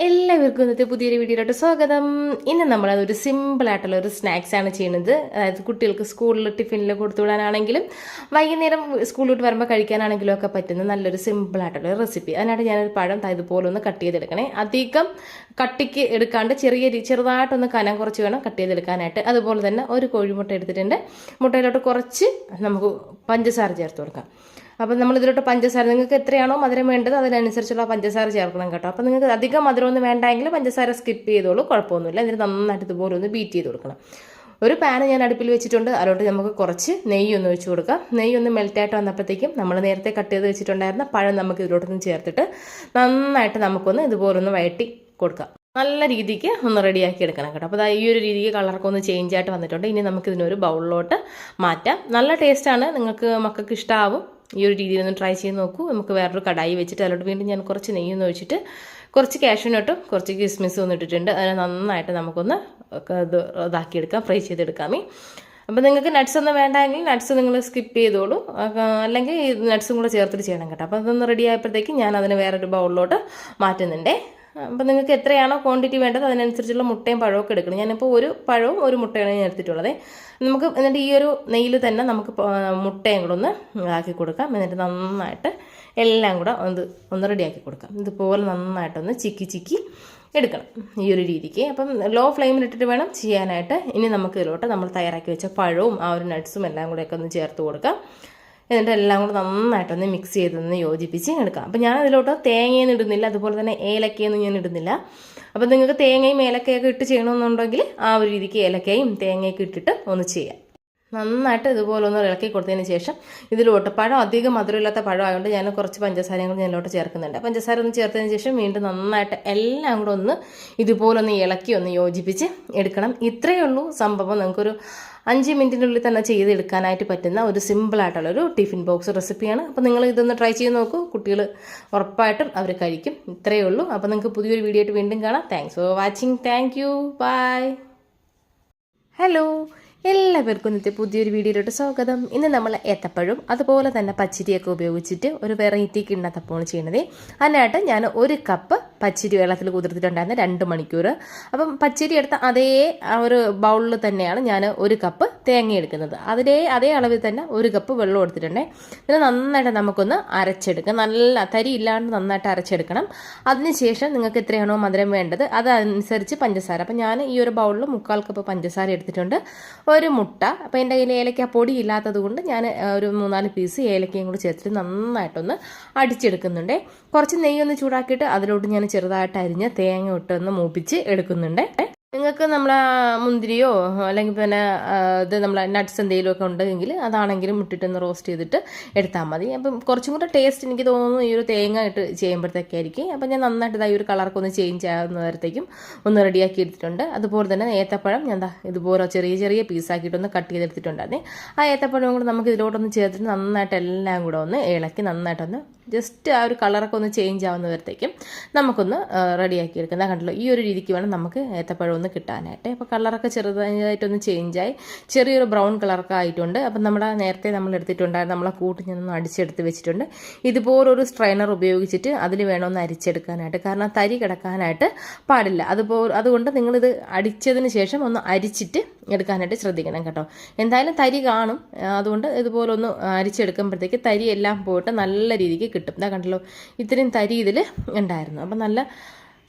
എല്ലാവർക്കും ഇന്നത്തെ പുതിയൊരു വീഡിയോയിലോട്ട് സ്വാഗതം. ഇന്ന് നമ്മൾ ഒരു സിമ്പിൾ ആയിട്ടുള്ള ഒരു സ്നാക്സ് ആണ് ചെയ്യുന്നത്. അതായത് കുട്ടികൾക്ക് സ്കൂളിൽ ടിഫിനിൽ കൊടുത്തു വിടാനാണെങ്കിലും വൈകുന്നേരം സ്കൂളിലോട്ട് വരുമ്പോൾ കഴിക്കാനാണെങ്കിലും ഒക്കെ പറ്റുന്ന നല്ലൊരു സിമ്പിൾ ആയിട്ടുള്ള റെസിപ്പി അതിനായിട്ട് ഞാനൊരു പഴം ഇതുപോലെ ഒന്ന് കട്ട് ചെയ്തെടുക്കണേ. അധികം കട്ടിക്ക് എടുക്കാണ്ട് ചെറിയ ചെറുതായിട്ടൊന്ന് കനം കുറച്ച് വേണം കട്ട് ചെയ്തെടുക്കാനായിട്ട്. അതുപോലെ തന്നെ ഒരു കോഴിമുട്ട എടുത്തിട്ടുണ്ട്. മുട്ടയിലോട്ട് കുറച്ച് നമുക്ക് പഞ്ചസാര ചേർത്ത് കൊടുക്കാം. അപ്പം നമ്മൾ ഇതിലോട്ട് പഞ്ചസാര നിങ്ങൾക്ക് എത്രയാണോ മധുരം വേണ്ടത് അതിനനുസരിച്ചുള്ള പഞ്ചസാര ചേർക്കണം കേട്ടോ. അപ്പം നിങ്ങൾക്ക് അധികം മധുരമൊന്നും വേണ്ടെങ്കിൽ പഞ്ചസാര സ്കിപ്പ് ചെയ്തോളൂ കുഴപ്പമൊന്നുമില്ല. എന്നിട്ട് നന്നായിട്ട് ഇതുപോലെ ഒന്ന് ബീറ്റ് ചെയ്ത് കൊടുക്കണം. ഒരു പാന് ഞാൻ അടുപ്പിൽ വെച്ചിട്ടുണ്ട്. അതിലോട്ട് നമുക്ക് കുറച്ച് നെയ്യ് ഒന്ന് ഒഴിച്ച് കൊടുക്കാം. നെയ്യ് ഒന്ന് മെൽറ്റായിട്ട് വന്നപ്പോഴത്തേക്കും നമ്മൾ നേരത്തെ കട്ട് ചെയ്ത് വെച്ചിട്ടുണ്ടായിരുന്ന പഴം നമുക്ക് ഇതിലോട്ടൊന്ന് ചേർത്തിട്ട് നന്നായിട്ട് നമുക്കൊന്ന് ഇതുപോലെ ഒന്ന് വഴറ്റി കൊടുക്കാം. നല്ല രീതിക്ക് ഒന്ന് റെഡിയാക്കി എടുക്കണം കേട്ടോ. അപ്പോൾ ഈ ഒരു രീതിക്ക് കളറൊക്കെ ഒന്ന് ചേഞ്ച് ആയിട്ട് വന്നിട്ടുണ്ട്. ഇനി നമുക്ക് ഇതിനൊരു ബൗളിലോട്ട് മാറ്റാം. നല്ല ടേസ്റ്റാണ് നിങ്ങൾക്ക് മക്കൾക്ക് ഇഷ്ടമാവും ഈ ഒരു രീതിയിൽ ഒന്ന് ട്രൈ ചെയ്ത് നോക്കൂ. നമുക്ക് വേറൊരു കടായി വെച്ചിട്ട് അതിലോട്ട് വീണ്ടും ഞാൻ കുറച്ച് നെയ്യൊന്ന് ഒഴിച്ചിട്ട് കുറച്ച് കാഷ്യൂനട്ടും കുറച്ച് കിസ്മിസും ഒന്ന് ഇട്ടിട്ടുണ്ട്. അതിനെ നന്നായിട്ട് നമുക്കൊന്ന് ഇതാക്കിയെടുക്കാം ഫ്രൈ ചെയ്തെടുക്കാമേ അപ്പോൾ നിങ്ങൾക്ക് നട്ട്സ് ഒന്നും വേണ്ടെങ്കിൽ നട്ട്സ് നിങ്ങൾ സ്കിപ്പ് ചെയ്തോളൂ. അല്ലെങ്കിൽ നട്ട്സും കൂടെ ചേർത്തിട്ട് ചെയ്യണം കേട്ടോ. അപ്പോൾ അതൊന്ന് റെഡി ആയപ്പോഴത്തേക്ക് ഞാൻ അതിന് വേറൊരു ബൗളിലോട്ട് മാറ്റുന്നുണ്ടേ. അപ്പോൾ നിങ്ങൾക്ക് എത്രയാണോ ക്വാണ്ടിറ്റി വേണ്ടത് അതിനനുസരിച്ചുള്ള മുട്ടയും പഴമൊക്കെ എടുക്കണം. ഞാനിപ്പോൾ ഒരു പഴവും ഒരു മുട്ടയാണ് ഞാൻ എടുത്തിട്ടുള്ളത്. നമുക്ക് എന്നിട്ട് ഈ ഒരു നെയ്യിൽ തന്നെ നമുക്ക് മുട്ടയും കൂടെ ഒന്ന് ആക്കി കൊടുക്കാം. എന്നിട്ട് നന്നായിട്ട് എല്ലാം കൂടെ ഒന്ന് ഒന്ന് റെഡിയാക്കി കൊടുക്കാം. ഇതുപോലെ നന്നായിട്ടൊന്ന് ചിക്കി ചിക്കി എടുക്കണം ഈ ഒരു രീതിക്ക്. അപ്പം ലോ ഫ്ലെയിമിലിട്ടിട്ട് വേണം ചെയ്യാനായിട്ട്. ഇനി നമുക്ക് ഇതിലോട്ട് നമ്മൾ തയ്യാറാക്കി വെച്ച പഴവും ആ ഒരു നട്ട്സും എല്ലാം കൂടെയൊക്കെ ഒന്ന് ചേർത്ത് കൊടുക്കാം. എന്നിട്ട് എല്ലാം കൂടെ നന്നായിട്ടൊന്ന് മിക്സ് ചെയ്തൊന്ന് യോജിപ്പിച്ച് എടുക്കാം. അപ്പം ഞാൻ അതിലോട്ട് തേങ്ങയൊന്നും ഇടുന്നില്ല. അതുപോലെ തന്നെ ഏലക്കയൊന്നും ഞാൻ ഇടുന്നില്ല. അപ്പം നിങ്ങൾക്ക് തേങ്ങയും ഏലക്കയൊക്കെ ഇട്ട് ചെയ്യണമെന്നുണ്ടെങ്കിൽ ആ ഒരു രീതിക്ക് ഏലക്കയും തേങ്ങയൊക്കെ ഇട്ടിട്ട് ഒന്ന് ചെയ്യാം. നന്നായിട്ട് ഇതുപോലെ ഒന്ന് ഇളക്കി കൊടുത്തതിന് ശേഷം ഇതിലോട്ട് പഴം അധികം മധുരമില്ലാത്ത പഴം ആയതുകൊണ്ട് ഞാൻ കുറച്ച് പഞ്ചസാരയും കൂടി ഞാനിലോട്ട് ചേർക്കുന്നുണ്ട്. പഞ്ചസാര ഒന്ന് ചേർത്തതിന് ശേഷം വീണ്ടും നന്നായിട്ട് എല്ലാം കൂടെ ഒന്ന് ഇതുപോലെ ഒന്ന് ഇളക്കി ഒന്ന് യോജിപ്പിച്ച് എടുക്കണം. ഇത്രയേ ഉള്ളൂ സംഭവം. നമുക്കൊരു അഞ്ച് മിനിറ്റിനുള്ളിൽ തന്നെ ചെയ്തെടുക്കാനായിട്ട് പറ്റുന്ന ഒരു സിമ്പിളായിട്ടുള്ള ഒരു ടിഫിൻ ബോക്സ് റെസിപ്പിയാണ്. അപ്പോൾ നിങ്ങൾ ഇതൊന്ന് ട്രൈ ചെയ്ത് നോക്കൂ. കുട്ടികൾ ഉറപ്പായിട്ടും അവർ കഴിക്കും. ഇത്രയേ ഉള്ളൂ. അപ്പോൾ നിങ്ങൾക്ക് പുതിയൊരു വീഡിയോ ആയിട്ട് വീണ്ടും കാണാം. Thanks for watching thank you bye hello എല്ലാവർക്കും ഇന്നത്തെ പുതിയൊരു വീഡിയോയിലോട്ട് സ്വാഗതം. ഇന്ന് നമ്മൾ ഏത്തപ്പഴം അതുപോലെ തന്നെ പച്ചരിയൊക്കെ ഉപയോഗിച്ചിട്ട് ഒരു വെറൈറ്റി കിണ്ണത്തപ്പമാണ് ചെയ്യുന്നത് അതിനായിട്ട് ഞാൻ ഒരു കപ്പ് പച്ചരി വെള്ളത്തിൽ കുതിർത്തിട്ടുണ്ടായിരുന്നു രണ്ട് മണിക്കൂർ. അപ്പം പച്ചരി എടുത്ത അതേ ഒരു ബൗളിൽ തന്നെയാണ് ഞാൻ ഒരു കപ്പ് തേങ്ങ എടുക്കുന്നത്. അതിലേ അതേ അളവിൽ തന്നെ ഒരു കപ്പ് വെള്ളം എടുത്തിട്ടുണ്ടേ. ഇതിന് നന്നായിട്ട് നമുക്കൊന്ന് അരച്ചെടുക്കാം. നല്ല തരി ഇല്ലാണ്ട് നന്നായിട്ട് അരച്ചെടുക്കണം. അതിനുശേഷം നിങ്ങൾക്ക് എത്രയാണോ മധുരം വേണ്ടത് അതനുസരിച്ച് പഞ്ചസാര. അപ്പം ഞാൻ ഈ ഒരു ബൗളിൽ മുക്കാൽ കപ്പ് പഞ്ചസാര എടുത്തിട്ടുണ്ട്. ഒരു മുട്ട. അപ്പോൾ എന്റെ കയ്യിൽ ഏലക്ക പൊടി ഇല്ലാത്തത് കൊണ്ട് ഞാൻ ഒരു മൂന്നാൽ പീസ് ഏലക്കയും കൂടി ചേർത്തിട്ട് നന്നായിട്ടൊന്ന് അടിച്ചെടുക്കുന്നുണ്ട്. കുറച്ച് നെയ്യൊന്ന് ചൂടാക്കിയിട്ട് അതിലോട്ട് ഞാൻ ചെറുതായിട്ട് അരിഞ്ഞ് തേങ്ങ ഇട്ടൊന്ന് മൂപ്പിച്ച് എടുക്കുന്നുണ്ട്. നിങ്ങൾക്ക് നമ്മൾ മുന്തിരിയോ അല്ലെങ്കിൽ പിന്നെ ഇത് നമ്മൾ നട്ട്സ് എന്തെങ്കിലും ഒക്കെ ഉണ്ടെങ്കിൽ അതാണെങ്കിലും ഇട്ടിട്ടൊന്ന് റോസ്റ്റ് ചെയ്തിട്ട് എടുത്താൽ മതി. അപ്പം കുറച്ചും കൂടെ ടേസ്റ്റ് എനിക്ക് തോന്നുന്നു ഈ ഒരു തേങ്ങ ഇട്ട് ചെയ്യുമ്പോഴത്തേക്കായിരിക്കും അപ്പം ഞാൻ നന്നായിട്ട് ഇതായി ഒരു കളർക്ക് ഒന്ന് ചേഞ്ച് ആകുന്ന ഒന്ന് റെഡിയാക്കി എടുത്തിട്ടുണ്ട്. അതുപോലെ തന്നെ ഏത്തപ്പഴം ഞാൻ ഇതുപോലെ ചെറിയ ചെറിയ പീസാക്കിയിട്ടൊന്ന് കട്ട് ചെയ്തെടുത്തിട്ടുണ്ടായിരുന്നേ. ആ ഏത്തപ്പഴം കൂടെ നമുക്ക് ഇതിലോട്ടൊന്ന് ചേർത്തിട്ട് നന്നായിട്ട് എല്ലാം കൂടെ ഒന്ന് ഇളക്കി നന്നായിട്ടൊന്ന് ജസ്റ്റ് ആ ഒരു കളറൊക്കെ ഒന്ന് ചേഞ്ച് ആവുന്ന വരത്തേക്കും നമുക്കൊന്ന് റെഡിയാക്കി എടുക്കാം. കണ്ടല്ലോ? ഈ ഒരു രീതിക്ക് വേണം നമുക്ക് ഏത്തപ്പഴം ഒന്ന് കിട്ടാനായിട്ട്. അപ്പോൾ കളറൊക്കെ ചെറുതായിട്ടൊന്ന് ചേഞ്ചായി ചെറിയൊരു ബ്രൗൺ കളറൊക്കെ ആയിട്ടുണ്ട്. അപ്പം നമ്മുടെ നേരത്തെ നമ്മൾ എടുത്തിട്ടുണ്ടായിരുന്നു നമ്മളെ കൂട്ട് ഞാനൊന്ന് അടിച്ചെടുത്ത് വെച്ചിട്ടുണ്ട്. ഇതുപോലൊരു സ്ട്രൈനർ ഉപയോഗിച്ചിട്ട് അതിൽ വേണമെന്ന് അരിച്ചെടുക്കാനായിട്ട്. കാരണം തരി കിടക്കാനായിട്ട് പാടില്ല. അതുപോ അതുകൊണ്ട് നിങ്ങളിത് അടിച്ചതിന് ശേഷം ഒന്ന് അരിച്ചിട്ട് എടുക്കാനായിട്ട് ശ്രദ്ധിക്കണം കേട്ടോ. എന്തായാലും തരി കാണും. അതുകൊണ്ട് ഇതുപോലെ ഒന്ന് അരിച്ചെടുക്കുമ്പോഴത്തേക്ക് തരി എല്ലാം പോയിട്ട് നല്ല രീതിക്ക് കിട്ടും. ഇതാ കണ്ടല്ലോ ഇത്രയും തരി ഇതിൽ ഉണ്ടായിരുന്നു. അപ്പം നല്ല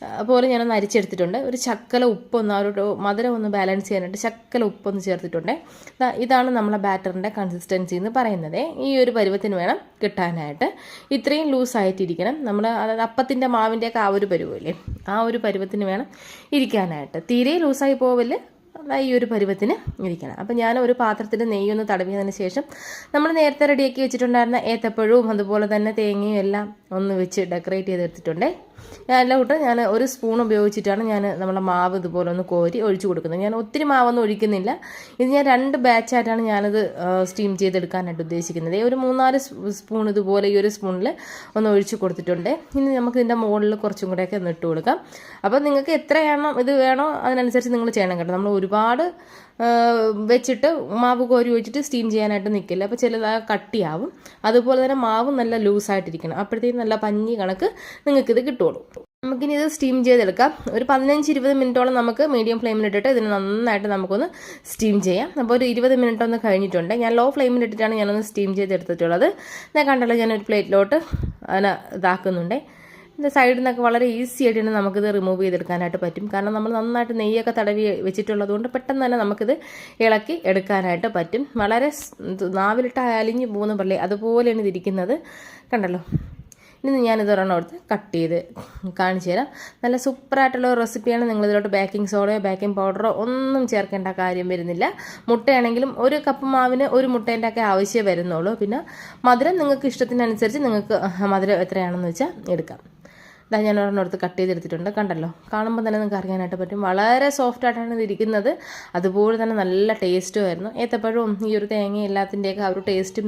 പോലെ ഞാനൊന്ന് അരിച്ചെടുത്തിട്ടുണ്ട്. ഒരു ചക്കല ഉപ്പൊന്ന് ആ ഒരു മധുരം ഒന്ന് ബാലൻസ് ചെയ്യാനായിട്ട് ചക്കല ഉപ്പൊന്ന് ചേർത്തിട്ടുണ്ട്. ഇതാണ് നമ്മളെ ബാറ്ററിന്റെ കൺസിസ്റ്റൻസി എന്ന് പറയുന്നത്. ഈ ഒരു പരുവത്തിന് വേണം കിട്ടാനായിട്ട്. ഇത്രയും ലൂസായിട്ടിരിക്കണം നമ്മൾ അതായത് അപ്പത്തിന്റെ മാവിന്റെയൊക്കെ ആ ഒരു പരുവല്ലേ? ആ ഒരു പരുവത്തിന് വേണം ഇരിക്കാനായിട്ട്. തീരെ ലൂസായി പോവൽ ദാ ഈ ഒരു പരുവത്തിന് ഇരിക്കണം. അപ്പം ഞാൻ ഒരു പാത്രത്തിൽ നെയ്യൊന്ന് തടവിയതിന് ശേഷം നമ്മൾ നേരത്തെ റെഡിയാക്കി വെച്ചിട്ടുണ്ടായിരുന്ന ഏത്തപ്പഴവും അതുപോലെ തന്നെ തേങ്ങയും എല്ലാം ഒന്ന് വെച്ച് ഡെക്കറേറ്റ് ചെയ്തെടുത്തിട്ടുണ്ട് ഞാൻ എല്ലാം കൂട്ട് ഞാൻ ഒരു സ്പൂൺ ഉപയോഗിച്ചിട്ടാണ് ഞാൻ നമ്മളെ മാവ് ഇതുപോലെ ഒന്ന് കോരി ഒഴിച്ചു കൊടുക്കുന്നത്. ഞാൻ ഒത്തിരി മാവൊന്നും ഒഴിക്കുന്നില്ല. ഇത് ഞാൻ രണ്ട് ബാച്ചായിട്ടാണ് ഞാനത് സ്റ്റീം ചെയ്തെടുക്കാനായിട്ട് ഉദ്ദേശിക്കുന്നത്. ഒരു മൂന്നാൽ സ്പൂൺ ഇതുപോലെ ഈ ഒരു സ്പൂണിൽ ഒന്ന് ഒഴിച്ചു കൊടുത്തിട്ടുണ്ട്. ഇനി നമുക്ക് ഇതിന്റെ മുകളിൽ കുറച്ചും കൂടെയൊക്കെ ഒന്ന് ഇട്ട് കൊടുക്കാം. അപ്പോൾ നിങ്ങൾക്ക് എത്രയാണോ ഇത് വേണോ അതിനനുസരിച്ച് നിങ്ങൾ ചെയ്യണം കേട്ടോ. നമ്മൾ ഒരുപാട് വെച്ചിട്ട് മാവ് കോരി വെച്ചിട്ട് സ്റ്റീം ചെയ്യാനായിട്ട് നിൽക്കില്ല അപ്പോൾ ചിലത് കട്ടിയാവും. അതുപോലെ തന്നെ മാവ് നല്ല ലൂസായിട്ടിരിക്കണം അപ്പോഴത്തേക്കും നല്ല പഞ്ഞി കണക്ക് നിങ്ങൾക്കിത് കിട്ടുള്ളൂ. നമുക്കിനി ഇത് സ്റ്റീം ചെയ്തെടുക്കാം. ഒരു പതിനഞ്ച് ഇരുപത് മിനിറ്റോളം നമുക്ക് മീഡിയം ഫ്ലെയിമിലിട്ടിട്ട് ഇതിന് നന്നായിട്ട് നമുക്കൊന്ന് സ്റ്റീം ചെയ്യാം. അപ്പോൾ ഒരു ഇരുപത് മിനിറ്റ് ഒന്ന് കഴിഞ്ഞിട്ടുണ്ട്. ഞാൻ ലോ ഫ്ലെയിമിലിട്ടിട്ടാണ് ഞാനൊന്ന് സ്റ്റീം ചെയ്തെടുത്തിട്ടുള്ളത്. ഞാൻ കണ്ടല്ലോ ഞാനൊരു പ്ലേറ്റിലോട്ട് അതിനെ ഇതാക്കുന്നുണ്ട്. ഇതിന്റെ സൈഡിൽ നിന്നൊക്കെ വളരെ ഈസി ആയിട്ട് തന്നെ നമുക്കിത് റിമൂവ് ചെയ്തെടുക്കാനായിട്ട് പറ്റും. കാരണം നമ്മൾ നന്നായിട്ട് നെയ്യൊക്കെ തടവി വെച്ചിട്ടുള്ളത് കൊണ്ട് പെട്ടെന്ന് തന്നെ നമുക്കിത് ഇളക്കി എടുക്കാനായിട്ട് പറ്റും. വളരെ നാവിലിട്ട് അലിഞ്ഞ് പോകുന്ന പള്ളി അതുപോലെയാണ് ഇതിരിക്കുന്നത് കണ്ടല്ലോ? ഇനി ഞാനിത് ഒരെണ്ണം എടുത്ത് കട്ട് ചെയ്ത് കാണിച്ചു തരാം. നല്ല സൂപ്പറായിട്ടുള്ള റെസിപ്പിയാണ് നിങ്ങൾ ഇതിലോട്ട് ബേക്കിംഗ് സോഡയോ ബേക്കിംഗ് പൗഡറോ ഒന്നും ചേർക്കേണ്ട കാര്യം വരുന്നില്ല. മുട്ടയാണെങ്കിലും ഒരു കപ്പ് മാവിന് ഒരു മുട്ടേന്റെ ഒക്കെ ആവശ്യമേ വരുന്നുള്ളൂ. പിന്നെ മധുരം നിങ്ങൾക്ക് ഇഷ്ടത്തിനനുസരിച്ച് നിങ്ങൾക്ക് മധുരം എത്രയാണെന്ന് വെച്ചാൽ എടുക്കാം. ഇതാ ഞാൻ ഒരെണ്ണം എടുത്ത് കട്ട് ചെയ്തെടുത്തിട്ടുണ്ട്. കണ്ടല്ലോ? കാണുമ്പോൾ തന്നെ നിങ്ങൾക്ക് അറിയാനായിട്ട് പറ്റും. വളരെ സോഫ്റ്റ് ആയിട്ടാണ് ഇത് ഇരിക്കുന്നത്. അതുപോലെ തന്നെ നല്ല ടേസ്റ്റും ആയിരുന്നു. ഏത്തപ്പഴവും ഈ ഒരു തേങ്ങ എല്ലാത്തിന്റെയൊക്കെ ആ ഒരു ടേസ്റ്റും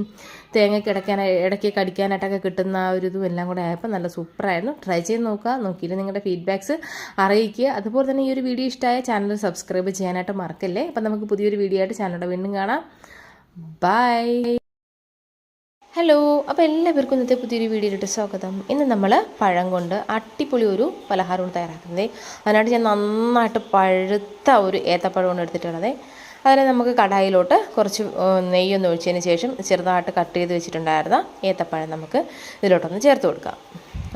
തേങ്ങ കിടക്കാനായി ഇടയ്ക്ക് കടിക്കാനായിട്ടൊക്കെ കിട്ടുന്ന ആ ഒരു ഇതും എല്ലാം കൂടെ ആയപ്പോൾ നല്ല സൂപ്പറായിരുന്നു ട്രൈ ചെയ്ത് നോക്കുക. നോക്കിയിട്ട് നിങ്ങളുടെ ഫീഡ്ബാക്ക്സ് അറിയിക്കുക. അതുപോലെ തന്നെ ഈ ഒരു വീഡിയോ ഇഷ്ടമായ ചാനൽ സബ്സ്ക്രൈബ് ചെയ്യാനായിട്ട് മറക്കല്ലേ? അപ്പം നമുക്ക് പുതിയൊരു വീഡിയോ ആയിട്ട് ചാനലോടെ വീണ്ടും കാണാം. ബൈ ഹലോ അപ്പോൾ എല്ലാവർക്കും ഇന്നത്തെ പുതിയൊരു വീഡിയോയിലിട്ട് സ്വാഗതം. ഇന്ന് നമ്മൾ പഴം കൊണ്ട് അടിപൊളി ഒരു പലഹാരമാണ് തയ്യാറാക്കുന്നത് അതിനായിട്ട് ഞാൻ നന്നായിട്ട് പഴുത്ത ഒരു ഏത്തപ്പഴമാണ് എടുത്തിട്ടുള്ളത്. അതിനെ നമുക്ക് കടായിലോട്ട് കുറച്ച് നെയ്യൊന്ന് ഒഴിച്ചതിന് ശേഷം ചെറുതായിട്ട് കട്ട് ചെയ്ത് വെച്ചിട്ടുണ്ടായിരുന്ന ഏത്തപ്പഴം നമുക്ക് ഇതിലോട്ടൊന്ന് ചേർത്ത് കൊടുക്കാം.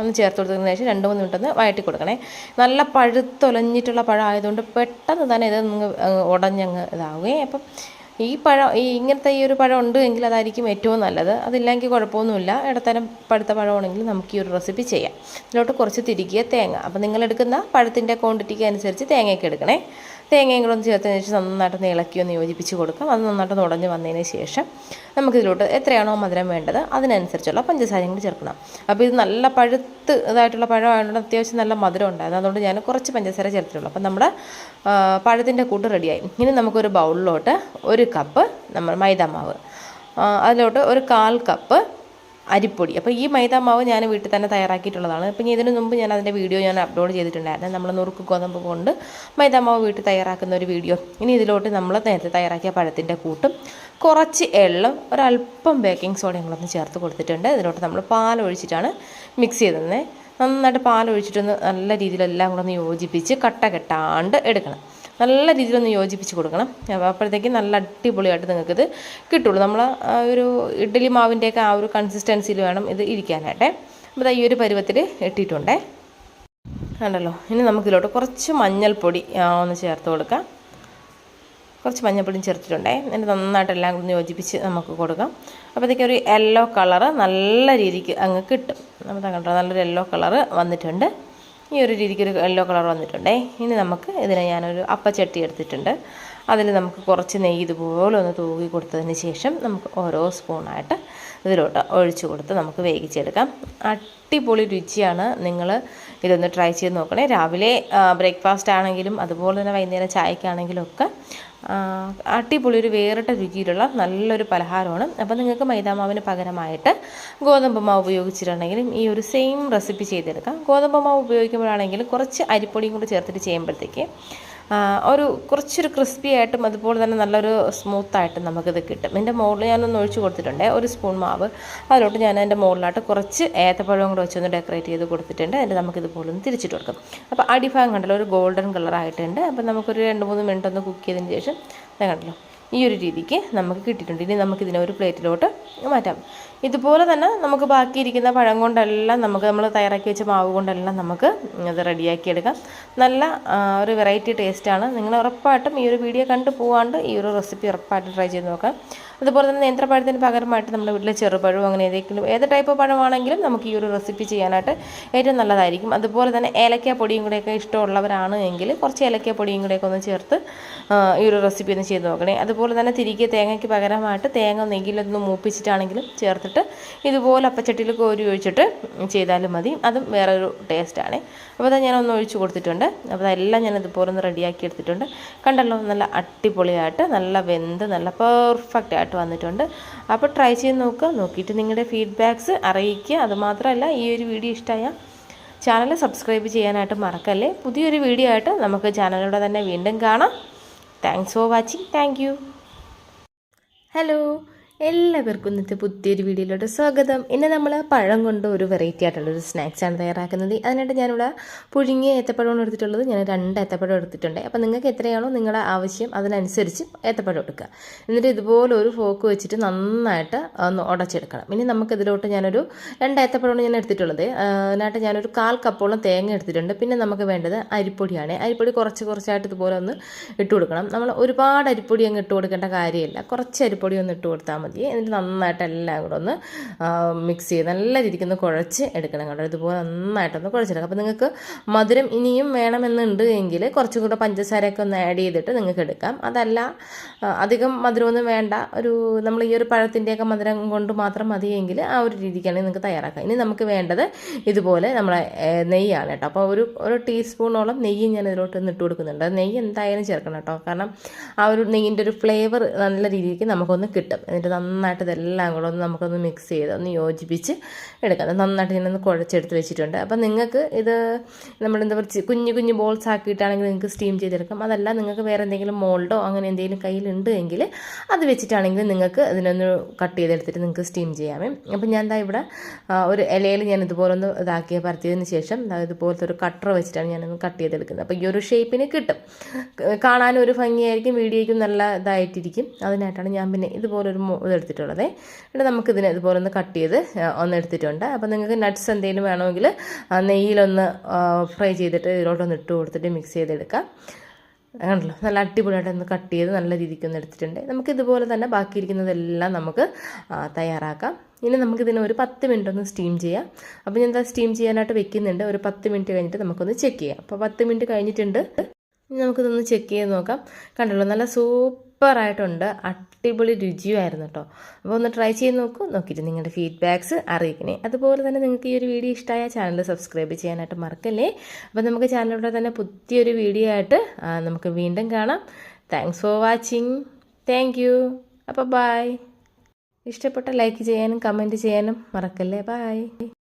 ഒന്ന് ചേർത്ത് കൊടുത്തതിന് ശേഷം രണ്ട് മൂന്ന് മിനിറ്റ് ഒന്ന് വഴറ്റി കൊടുക്കണേ. നല്ല പഴുത്തൊലഞ്ഞിട്ടുള്ള പഴം ആയതുകൊണ്ട് പെട്ടെന്ന് തന്നെ ഇത് ഉടഞ്ഞങ്ങ് ഇതാവുകയും. അപ്പം ഈ പഴം ഈ ഇങ്ങനത്തെ ഈ ഒരു പഴം ഉണ്ട് എങ്കിൽ അതായിരിക്കും ഏറ്റവും നല്ലത്. അതില്ലെങ്കിൽ കുഴപ്പമൊന്നുമില്ല. ഇടത്തരം പഴുത്ത പഴമാണെങ്കിൽ നമുക്ക് ഈ ഒരു റെസിപ്പി ചെയ്യാം. ഇതിലോട്ട് കുറച്ച് തിരികിയ തേങ്ങ. അപ്പം നിങ്ങൾ എടുക്കുന്ന പഴത്തിന്റെ ക്വാണ്ടിറ്റിക്ക് അനുസരിച്ച് തേങ്ങയൊക്കെ എടുക്കണേ. തേങ്ങയും കൂടെ ഒന്ന് ചേർത്തതിന് ശേഷം നന്നായിട്ടൊന്ന് ഇളക്കി ഒന്ന് യോജിപ്പിച്ച് കൊടുക്കാം. അത് നന്നായിട്ട് ഉടഞ്ഞ് വന്നതിന് ശേഷം നമുക്കിതിലോട്ട് എത്രയാണോ മധുരം വേണ്ടത് അതിനനുസരിച്ചുള്ള പഞ്ചസാരയും കൂടി ചേർക്കണം. അപ്പോൾ ഇത് നല്ല പഴുത്ത് ഇതായിട്ടുള്ള പഴമായതുകൊണ്ട് അത്യാവശ്യം നല്ല മധുരം ഉണ്ടായിരുന്നു. അതുകൊണ്ട് ഞാൻ കുറച്ച് പഞ്ചസാര ചേർത്തിട്ടുള്ളൂ. അപ്പം നമ്മുടെ പഴത്തിന്റെ കൂട്ട് റെഡിയായി ഇനി നമുക്കൊരു ബൗളിലോട്ട് ഒരു കപ്പ് നമ്മൾ മൈദ മാവ് അതിലോട്ട് ഒരു കാൽ കപ്പ് അരിപ്പൊടി. അപ്പോൾ ഈ മൈദാ മാവ് ഞാൻ വീട്ടിൽ തന്നെ തയ്യാറാക്കിയിട്ടുള്ളതാണ്. അപ്പം ഇതിനു മുമ്പ് ഞാൻ അതിന്റെ വീഡിയോ ഞാൻ അപ്ലോഡ് ചെയ്തിട്ടുണ്ടായിരുന്നു. നമ്മൾ നുറുക്ക് ഗോതമ്പ് കൊണ്ട് മൈദാ മാവ് വീട്ടിൽ തയ്യാറാക്കുന്ന ഒരു വീഡിയോ. ഇനി ഇതിലോട്ട് നമ്മൾ നേരത്തെ തയ്യാറാക്കിയ പഴത്തിന്റെ കൂട്ടും കുറച്ച് എള്ളും ഒരല്പം ബേക്കിംഗ് സോഡ ഒന്ന് ചേർത്ത് കൊടുത്തിട്ടുണ്ട്. ഇതിലോട്ട് നമ്മൾ പാൽ ഒഴിച്ചിട്ടാണ് മിക്സ് ചെയ്തത് നന്നായിട്ട് പാൽ ഒഴിച്ചിട്ടൊന്ന് നല്ല രീതിയിൽ എല്ലാം കൂടെ ഒന്ന് യോജിപ്പിച്ച് കട്ട കെട്ടാണ്ട് എടുക്കണം. നല്ല രീതിയിലൊന്ന് യോജിപ്പിച്ച് കൊടുക്കണം. അപ്പോൾ അപ്പോഴത്തേക്ക് നല്ല അടിപൊളിയായിട്ട് നിങ്ങൾക്കിത് കിട്ടുള്ളൂ. നമ്മൾ ഒരു ഇഡ്ഡലി മാവിന്റെയൊക്കെ ആ ഒരു കൺസിസ്റ്റൻസിയിൽ വേണം ഇത് ഇരിക്കാനായിട്ടെ. അപ്പോൾ ഈ ഒരു പരുവത്തിൽ ഇട്ടിട്ടുണ്ടേ. കണ്ടല്ലോ? ഇനി നമുക്കിതിലോട്ട് കുറച്ച് മഞ്ഞൾപ്പൊടി ഒന്ന് ചേർത്ത് കൊടുക്കാം. കുറച്ച് മഞ്ഞൾപ്പൊടിയും ചേർത്തിട്ടുണ്ടേ. എന്നിട്ട് നന്നായിട്ട് എല്ലാം കൂടി യോജിപ്പിച്ച് നമുക്ക് കൊടുക്കാം. അപ്പോഴത്തേക്കും ഒരു യെല്ലോ കളറ് നല്ല രീതിക്ക് അങ്ങ് കിട്ടും. നമ്മൾ കണ്ടോ? നല്ലൊരു യെല്ലോ കളറ് വന്നിട്ടുണ്ട്. ഈ ഒരു രീതിക്ക് ഒരു യെല്ലോ കളർ വന്നിട്ടുണ്ടേ. ഇനി നമുക്ക് ഇതിനെ ഞാനൊരു അപ്പച്ചട്ടി എടുത്തിട്ടുണ്ട്. അതിൽ നമുക്ക് കുറച്ച് നെയ്യ് ഇതുപോലെ ഒന്ന് തൂകി കൊടുത്തതിന് ശേഷം നമുക്ക് ഓരോ സ്പൂണായിട്ട് ഇതിലോട്ട് ഒഴിച്ചു കൊടുത്ത് നമുക്ക് വേവിച്ചെടുക്കാം. അടിപൊളി രുചിയാണ്. നിങ്ങൾ ഇതൊന്ന് ട്രൈ ചെയ്ത് നോക്കണേ. രാവിലെ ബ്രേക്ക്ഫാസ്റ്റ് ആണെങ്കിലും അതുപോലെ തന്നെ വൈകുന്നേരം ചായക്കാണെങ്കിലും ഒക്കെ അടിപൊളി ഒരു വേറിട്ട രുചിയിലുള്ള നല്ലൊരു പലഹാരമാണ്. അപ്പോൾ നിങ്ങൾക്ക് മൈദാമാവിന് പകരമായിട്ട് ഗോതമ്പ് മാവ് ഉപയോഗിച്ചിട്ടുണ്ടെങ്കിലും ഈ ഒരു സെയിം റെസിപ്പി ചെയ്തെടുക്കാം. ഗോതമ്പ് മാവ് ഉപയോഗിക്കുമ്പോഴാണെങ്കിലും കുറച്ച് അരിപ്പൊടിയും കൂടി ചേർത്തിട്ട് ചെയ്യുമ്പോഴത്തേക്ക് ഒരു കുറച്ചൊരു ക്രിസ്പി ആയിട്ടും അതുപോലെ തന്നെ നല്ലൊരു സ്മൂത്തായിട്ടും നമുക്കിത് കിട്ടും. എന്റെ മുകളിൽ ഞാനൊന്ന് ഒഴിച്ചു കൊടുത്തിട്ടുണ്ട്. ഒരു സ്പൂൺ മാവ്. അതിലോട്ട് ഞാൻ എന്റെ മുകളിലായിട്ട് കുറച്ച് ഏത്തപ്പഴവും കൂടെ വെച്ചൊന്ന് ഡെക്കറേറ്റ് ചെയ്ത് കൊടുത്തിട്ടുണ്ട്. എന്നിട്ട് നമുക്കിതുപോലെ ഒന്ന് തിരിച്ചിട്ട് കൊടുക്കും. അപ്പോൾ അടിഭാഗം കണ്ടല്ലോ ഒരു ഗോൾഡൻ കളറായിട്ടുണ്ട് അപ്പോൾ നമുക്കൊരു രണ്ട് മൂന്ന് മിനിറ്റ് ഒന്ന് കുക്ക് ചെയ്തതിന് ശേഷം കണ്ടല്ലോ ഈ ഒരു രീതിക്ക് നമുക്ക് കിട്ടിയിട്ടുണ്ട്. ഇനി നമുക്കിതിനെ ഒരു പ്ലേറ്റിലോട്ട് മാറ്റാം. ഇതുപോലെ തന്നെ നമുക്ക് ബാക്കിയിരിക്കുന്ന പഴം കൊണ്ടെല്ലാം നമുക്ക് നമ്മൾ തയ്യാറാക്കി വെച്ച മാവ് കൊണ്ടെല്ലാം നമുക്ക് ഇത് റെഡിയാക്കിയെടുക്കാം. നല്ല ഒരു വെറൈറ്റി ടേസ്റ്റാണ്. നിങ്ങൾ ഉറപ്പായിട്ടും ഈ ഒരു വീഡിയോ കണ്ടു പോകാണ്ട് ഈ ഒരു റെസിപ്പി ഉറപ്പായിട്ടും ട്രൈ ചെയ്ത് നോക്കാം. അതുപോലെ തന്നെ നേന്ത്രപ്പഴത്തിന് പകരമായിട്ട് നമ്മുടെ വീട്ടിലെ ചെറുപഴവും അങ്ങനെ ഏതെങ്കിലും ഏത് ടൈപ്പ് പഴമാണെങ്കിലും നമുക്ക് ഈ ഒരു റെസിപ്പി ചെയ്യാനായിട്ട് ഏറ്റവും നല്ലതായിരിക്കും. അതുപോലെ തന്നെ ഏലക്ക പൊടിയും കൂടെയൊക്കെ ഇഷ്ടമുള്ളവരാണ് എങ്കിൽ കുറച്ച് ഏലക്ക പൊടിയും കൂടെയൊക്കെ ഒന്ന് ചേർത്ത് ഈ ഒരു റെസിപ്പി ഒന്ന് ചെയ്ത് നോക്കണേ. അതുപോലെ തന്നെ തിരികെ തേങ്ങയ്ക്ക് പകരമായിട്ട് തേങ്ങ നെയ്യിലൊന്ന് മൂപ്പിച്ചിട്ടാണെങ്കിലും ചേർത്തിട്ട് ഇതുപോലെ അപ്പച്ചട്ടിയിൽ കോരി ഒഴിച്ചിട്ട് ചെയ്താലും മതി. അതും വേറൊരു ടേസ്റ്റാണ് അപ്പോൾ അതാ ഞാനൊന്ന് ഒഴിച്ച് കൊടുത്തിട്ടുണ്ട്. അപ്പോൾ അതെല്ലാം ഞാൻ ഇതുപോലെ ഒന്ന് റെഡിയാക്കി എടുത്തിട്ടുണ്ട്. കണ്ടല്ലോ നല്ല അടിപൊളിയായിട്ട് നല്ല വെന്ത് നല്ല പെർഫെക്റ്റ് ആയിട്ട് വന്നിട്ടുണ്ട്. അപ്പോൾ ട്രൈ ചെയ്ത് നോക്കുക നോക്കിയിട്ട് നിങ്ങളുടെ ഫീഡ്ബാക്ക്സ് അറിയിക്കുക. അതുമാത്രമല്ല ഈ ഒരു വീഡിയോ ഇഷ്ടമായ ചാനൽ സബ്സ്ക്രൈബ് ചെയ്യാനായിട്ട് മറക്കല്ലേ? പുതിയൊരു വീഡിയോ ആയിട്ട് നമുക്ക് ചാനലിലൂടെ തന്നെ വീണ്ടും കാണാം. Thanks for watching thank hello എല്ലാവർക്കും ഇന്നത്തെ പുതിയൊരു വീഡിയോയിലോട്ട് സ്വാഗതം. ഇന്ന് നമ്മൾ പഴം കൊണ്ട് ഒരു വെറൈറ്റി ആയിട്ടുള്ളൊരു സ്നാക്സാണ് തയ്യാറാക്കുന്നത്. അതിനായിട്ട് ഞാനിവിടെ പുഴുങ്ങിയ ഏത്തപ്പഴമാണ് എടുത്തിട്ടുള്ളത്. ഞാൻ രണ്ട് ഏത്തപ്പഴം എടുത്തിട്ടുണ്ട്. അപ്പോൾ നിങ്ങൾക്ക് എത്രയാണോ നിങ്ങളുടെ ആവശ്യം അതിനനുസരിച്ച് ഏത്തപ്പഴം എടുക്കുക. എന്നിട്ട് ഇതുപോലെ ഒരു ഫോക്ക് വെച്ചിട്ട് നന്നായിട്ട് ഒന്ന് ഉടച്ചെടുക്കണം. ഇനി നമുക്കിതിലോട്ട് ഞാനൊരു രണ്ട് ഏത്തപ്പഴമാണ് ഞാൻ എടുത്തിട്ടുള്ളത്. അതിനായിട്ട് ഞാനൊരു കാൽ കപ്പോളം തേങ്ങ എടുത്തിട്ടുണ്ട്. പിന്നെ നമുക്ക് വേണ്ടത് അരിപ്പൊടിയാണ്. അരിപ്പൊടി കുറച്ച് കുറച്ചായിട്ട് ഇതുപോലെ ഒന്ന് ഇട്ട് കൊടുക്കണം. നമ്മൾ ഒരുപാട് അരിപ്പൊടി അങ്ങ് ഇട്ട് കൊടുക്കേണ്ട കാര്യമില്ല. കുറച്ച് അരിപ്പൊടി ഒന്ന് ഇട്ട് കൊടുത്താൽ മതി. എന്നിട്ട് നന്നായിട്ട് എല്ലാം കൂടെ ഒന്ന് മിക്സ് ചെയ്ത് നല്ല രീതിക്ക് ഒന്ന് കുഴച്ച് എടുക്കണം കേട്ടോ. ഇതുപോലെ നന്നായിട്ടൊന്ന് കുഴച്ചെടുക്കാം അപ്പോൾ നിങ്ങൾക്ക് മധുരം ഇനിയും വേണമെന്നുണ്ട് എങ്കിൽ കുറച്ചും കൂടെ പഞ്ചസാരയൊക്കെ ഒന്ന് ആഡ് ചെയ്തിട്ട് നിങ്ങൾക്ക് എടുക്കാം. അതല്ല അധികം മധുരമൊന്നും വേണ്ട. ഒരു നമ്മൾ ഈ ഒരു പഴത്തിന്റെയൊക്കെ മധുരം കൊണ്ട് മാത്രം മതിയെങ്കിൽ ആ ഒരു രീതിക്കാണ് നിങ്ങൾക്ക് തയ്യാറാക്കാം ഇനി നമുക്ക് വേണ്ടത് ഇതുപോലെ നമ്മളെ നെയ്യാണ് കേട്ടോ. അപ്പോൾ ഒരു ഒരു ടീസ്പൂണോളം നെയ്യും ഞാൻ ഇതിലോട്ട് ഇട്ട് കൊടുക്കുന്നുണ്ട്. നെയ്യ് എന്തായാലും ചേർക്കണം കേട്ടോ. കാരണം ആ ഒരു നെയ്യിന്റെ ഒരു ഫ്ലേവർ നല്ല രീതിക്ക് നമുക്കൊന്ന് കിട്ടും. എന്നിട്ട് നന്നായിട്ട് ഇതെല്ലാം കൂടെ ഒന്ന് നമുക്കൊന്ന് മിക്സ് ചെയ്ത് ഒന്ന് യോജിപ്പിച്ച് എടുക്കാം. നന്നായിട്ട് ഞാനൊന്ന് കുഴച്ചെടുത്ത് വെച്ചിട്ടുണ്ട്. അപ്പോൾ നിങ്ങൾക്ക് ഇത് നമ്മളെന്താ പറയുക കുഞ്ഞു കുഞ്ഞു ബോൾസ് ആക്കിയിട്ടാണെങ്കിൽ നിങ്ങൾക്ക് സ്റ്റീം ചെയ്തെടുക്കാം. അതല്ല നിങ്ങൾക്ക് വേറെ എന്തെങ്കിലും മോൾഡോ അങ്ങനെ എന്തെങ്കിലും കയ്യിലുണ്ട് എങ്കിൽ അത് വെച്ചിട്ടാണെങ്കിൽ നിങ്ങൾക്ക് ഇതിനൊന്ന് കട്ട് ചെയ്തെടുത്തിട്ട് നിങ്ങൾക്ക് സ്റ്റീം ചെയ്യാമേ. അപ്പോൾ ഞാൻ എന്താ ഇവിടെ ഒരു ഇലയിൽ ഞാൻ ഇതുപോലെ ഒന്ന് ഇതാക്കി പരത്തിയതിന് ശേഷം ഇതുപോലത്തെ ഒരു കട്ടർ വെച്ചിട്ടാണ് ഞാനൊന്ന് കട്ട് ചെയ്തെടുക്കുന്നത്. അപ്പോൾ ഈ ഒരു ഷേപ്പിന് കിട്ടും. കാണാനും ഒരു ഭംഗിയായിരിക്കും വീഡിയോയ്ക്കും നല്ല ഇതായിട്ടിരിക്കും. അതിനായിട്ടാണ് ഞാൻ പിന്നെ ഇതുപോലൊരു ഇതെടുത്തിട്ടുള്ളത്. എന്നിട്ട് നമുക്കിതിനെ ഇതുപോലെ ഒന്ന് കട്ട് ചെയ്ത് ഒന്ന് എടുത്തിട്ടുണ്ട്. അപ്പോൾ നിങ്ങൾക്ക് നട്ട്സ് എന്തെങ്കിലും വേണമെങ്കിൽ നെയ്യിലൊന്ന് ഫ്രൈ ചെയ്തിട്ട് ഇതിലോട്ടൊന്ന് ഇട്ട് കൊടുത്തിട്ട് മിക്സ് ചെയ്തെടുക്കാം. കണ്ടല്ലോ? നല്ല അടിപൊളിയായിട്ട് ഒന്ന് കട്ട് ചെയ്ത് നല്ല രീതിക്ക് ഒന്ന് എടുത്തിട്ടുണ്ട്. നമുക്ക് ഇതുപോലെ തന്നെ ബാക്കിയിരിക്കുന്നതെല്ലാം നമുക്ക് തയ്യാറാക്കാം. ഇനി നമുക്കിതിനെ ഒരു പത്ത് മിനിറ്റ് ഒന്ന് സ്റ്റീം ചെയ്യാം. അപ്പോൾ ഞാൻ എന്താ സ്റ്റീം ചെയ്യാനായിട്ട് വെക്കുന്നുണ്ട്. ഒരു പത്ത് മിനിറ്റ് കഴിഞ്ഞിട്ട് നമുക്കൊന്ന് ചെക്ക് ചെയ്യാം. അപ്പോൾ പത്ത് മിനിറ്റ് കഴിഞ്ഞിട്ടുണ്ട്. ഇനി നമുക്കിതൊന്ന് ചെക്ക് ചെയ്ത് നോക്കാം. കണ്ടല്ലോ? നല്ല സൂപ്പറായിട്ടുണ്ട്. അടിപൊളി രുചിയുമായിരുന്നു കേട്ടോ അപ്പോൾ ഒന്ന് ട്രൈ ചെയ്ത് നോക്കൂ. നോക്കിയിട്ട് നിങ്ങളുടെ ഫീഡ്ബാക്ക്സ് അറിയിക്കണേ. അതുപോലെ തന്നെ നിങ്ങൾക്ക് ഈ ഒരു വീഡിയോ ഇഷ്ടമായ ചാനൽ സബ്സ്ക്രൈബ് ചെയ്യാനായിട്ട് മറക്കല്ലേ? അപ്പോൾ നമുക്ക് ചാനലിലൂടെ തന്നെ പുതിയൊരു വീഡിയോ ആയിട്ട് നമുക്ക് വീണ്ടും കാണാം. Thanks for watching thank you അപ്പോൾ ബായ് ഇഷ്ടപ്പെട്ട ലൈക്ക് ചെയ്യാനും കമന്റ് ചെയ്യാനും മറക്കല്ലേ? ബായ്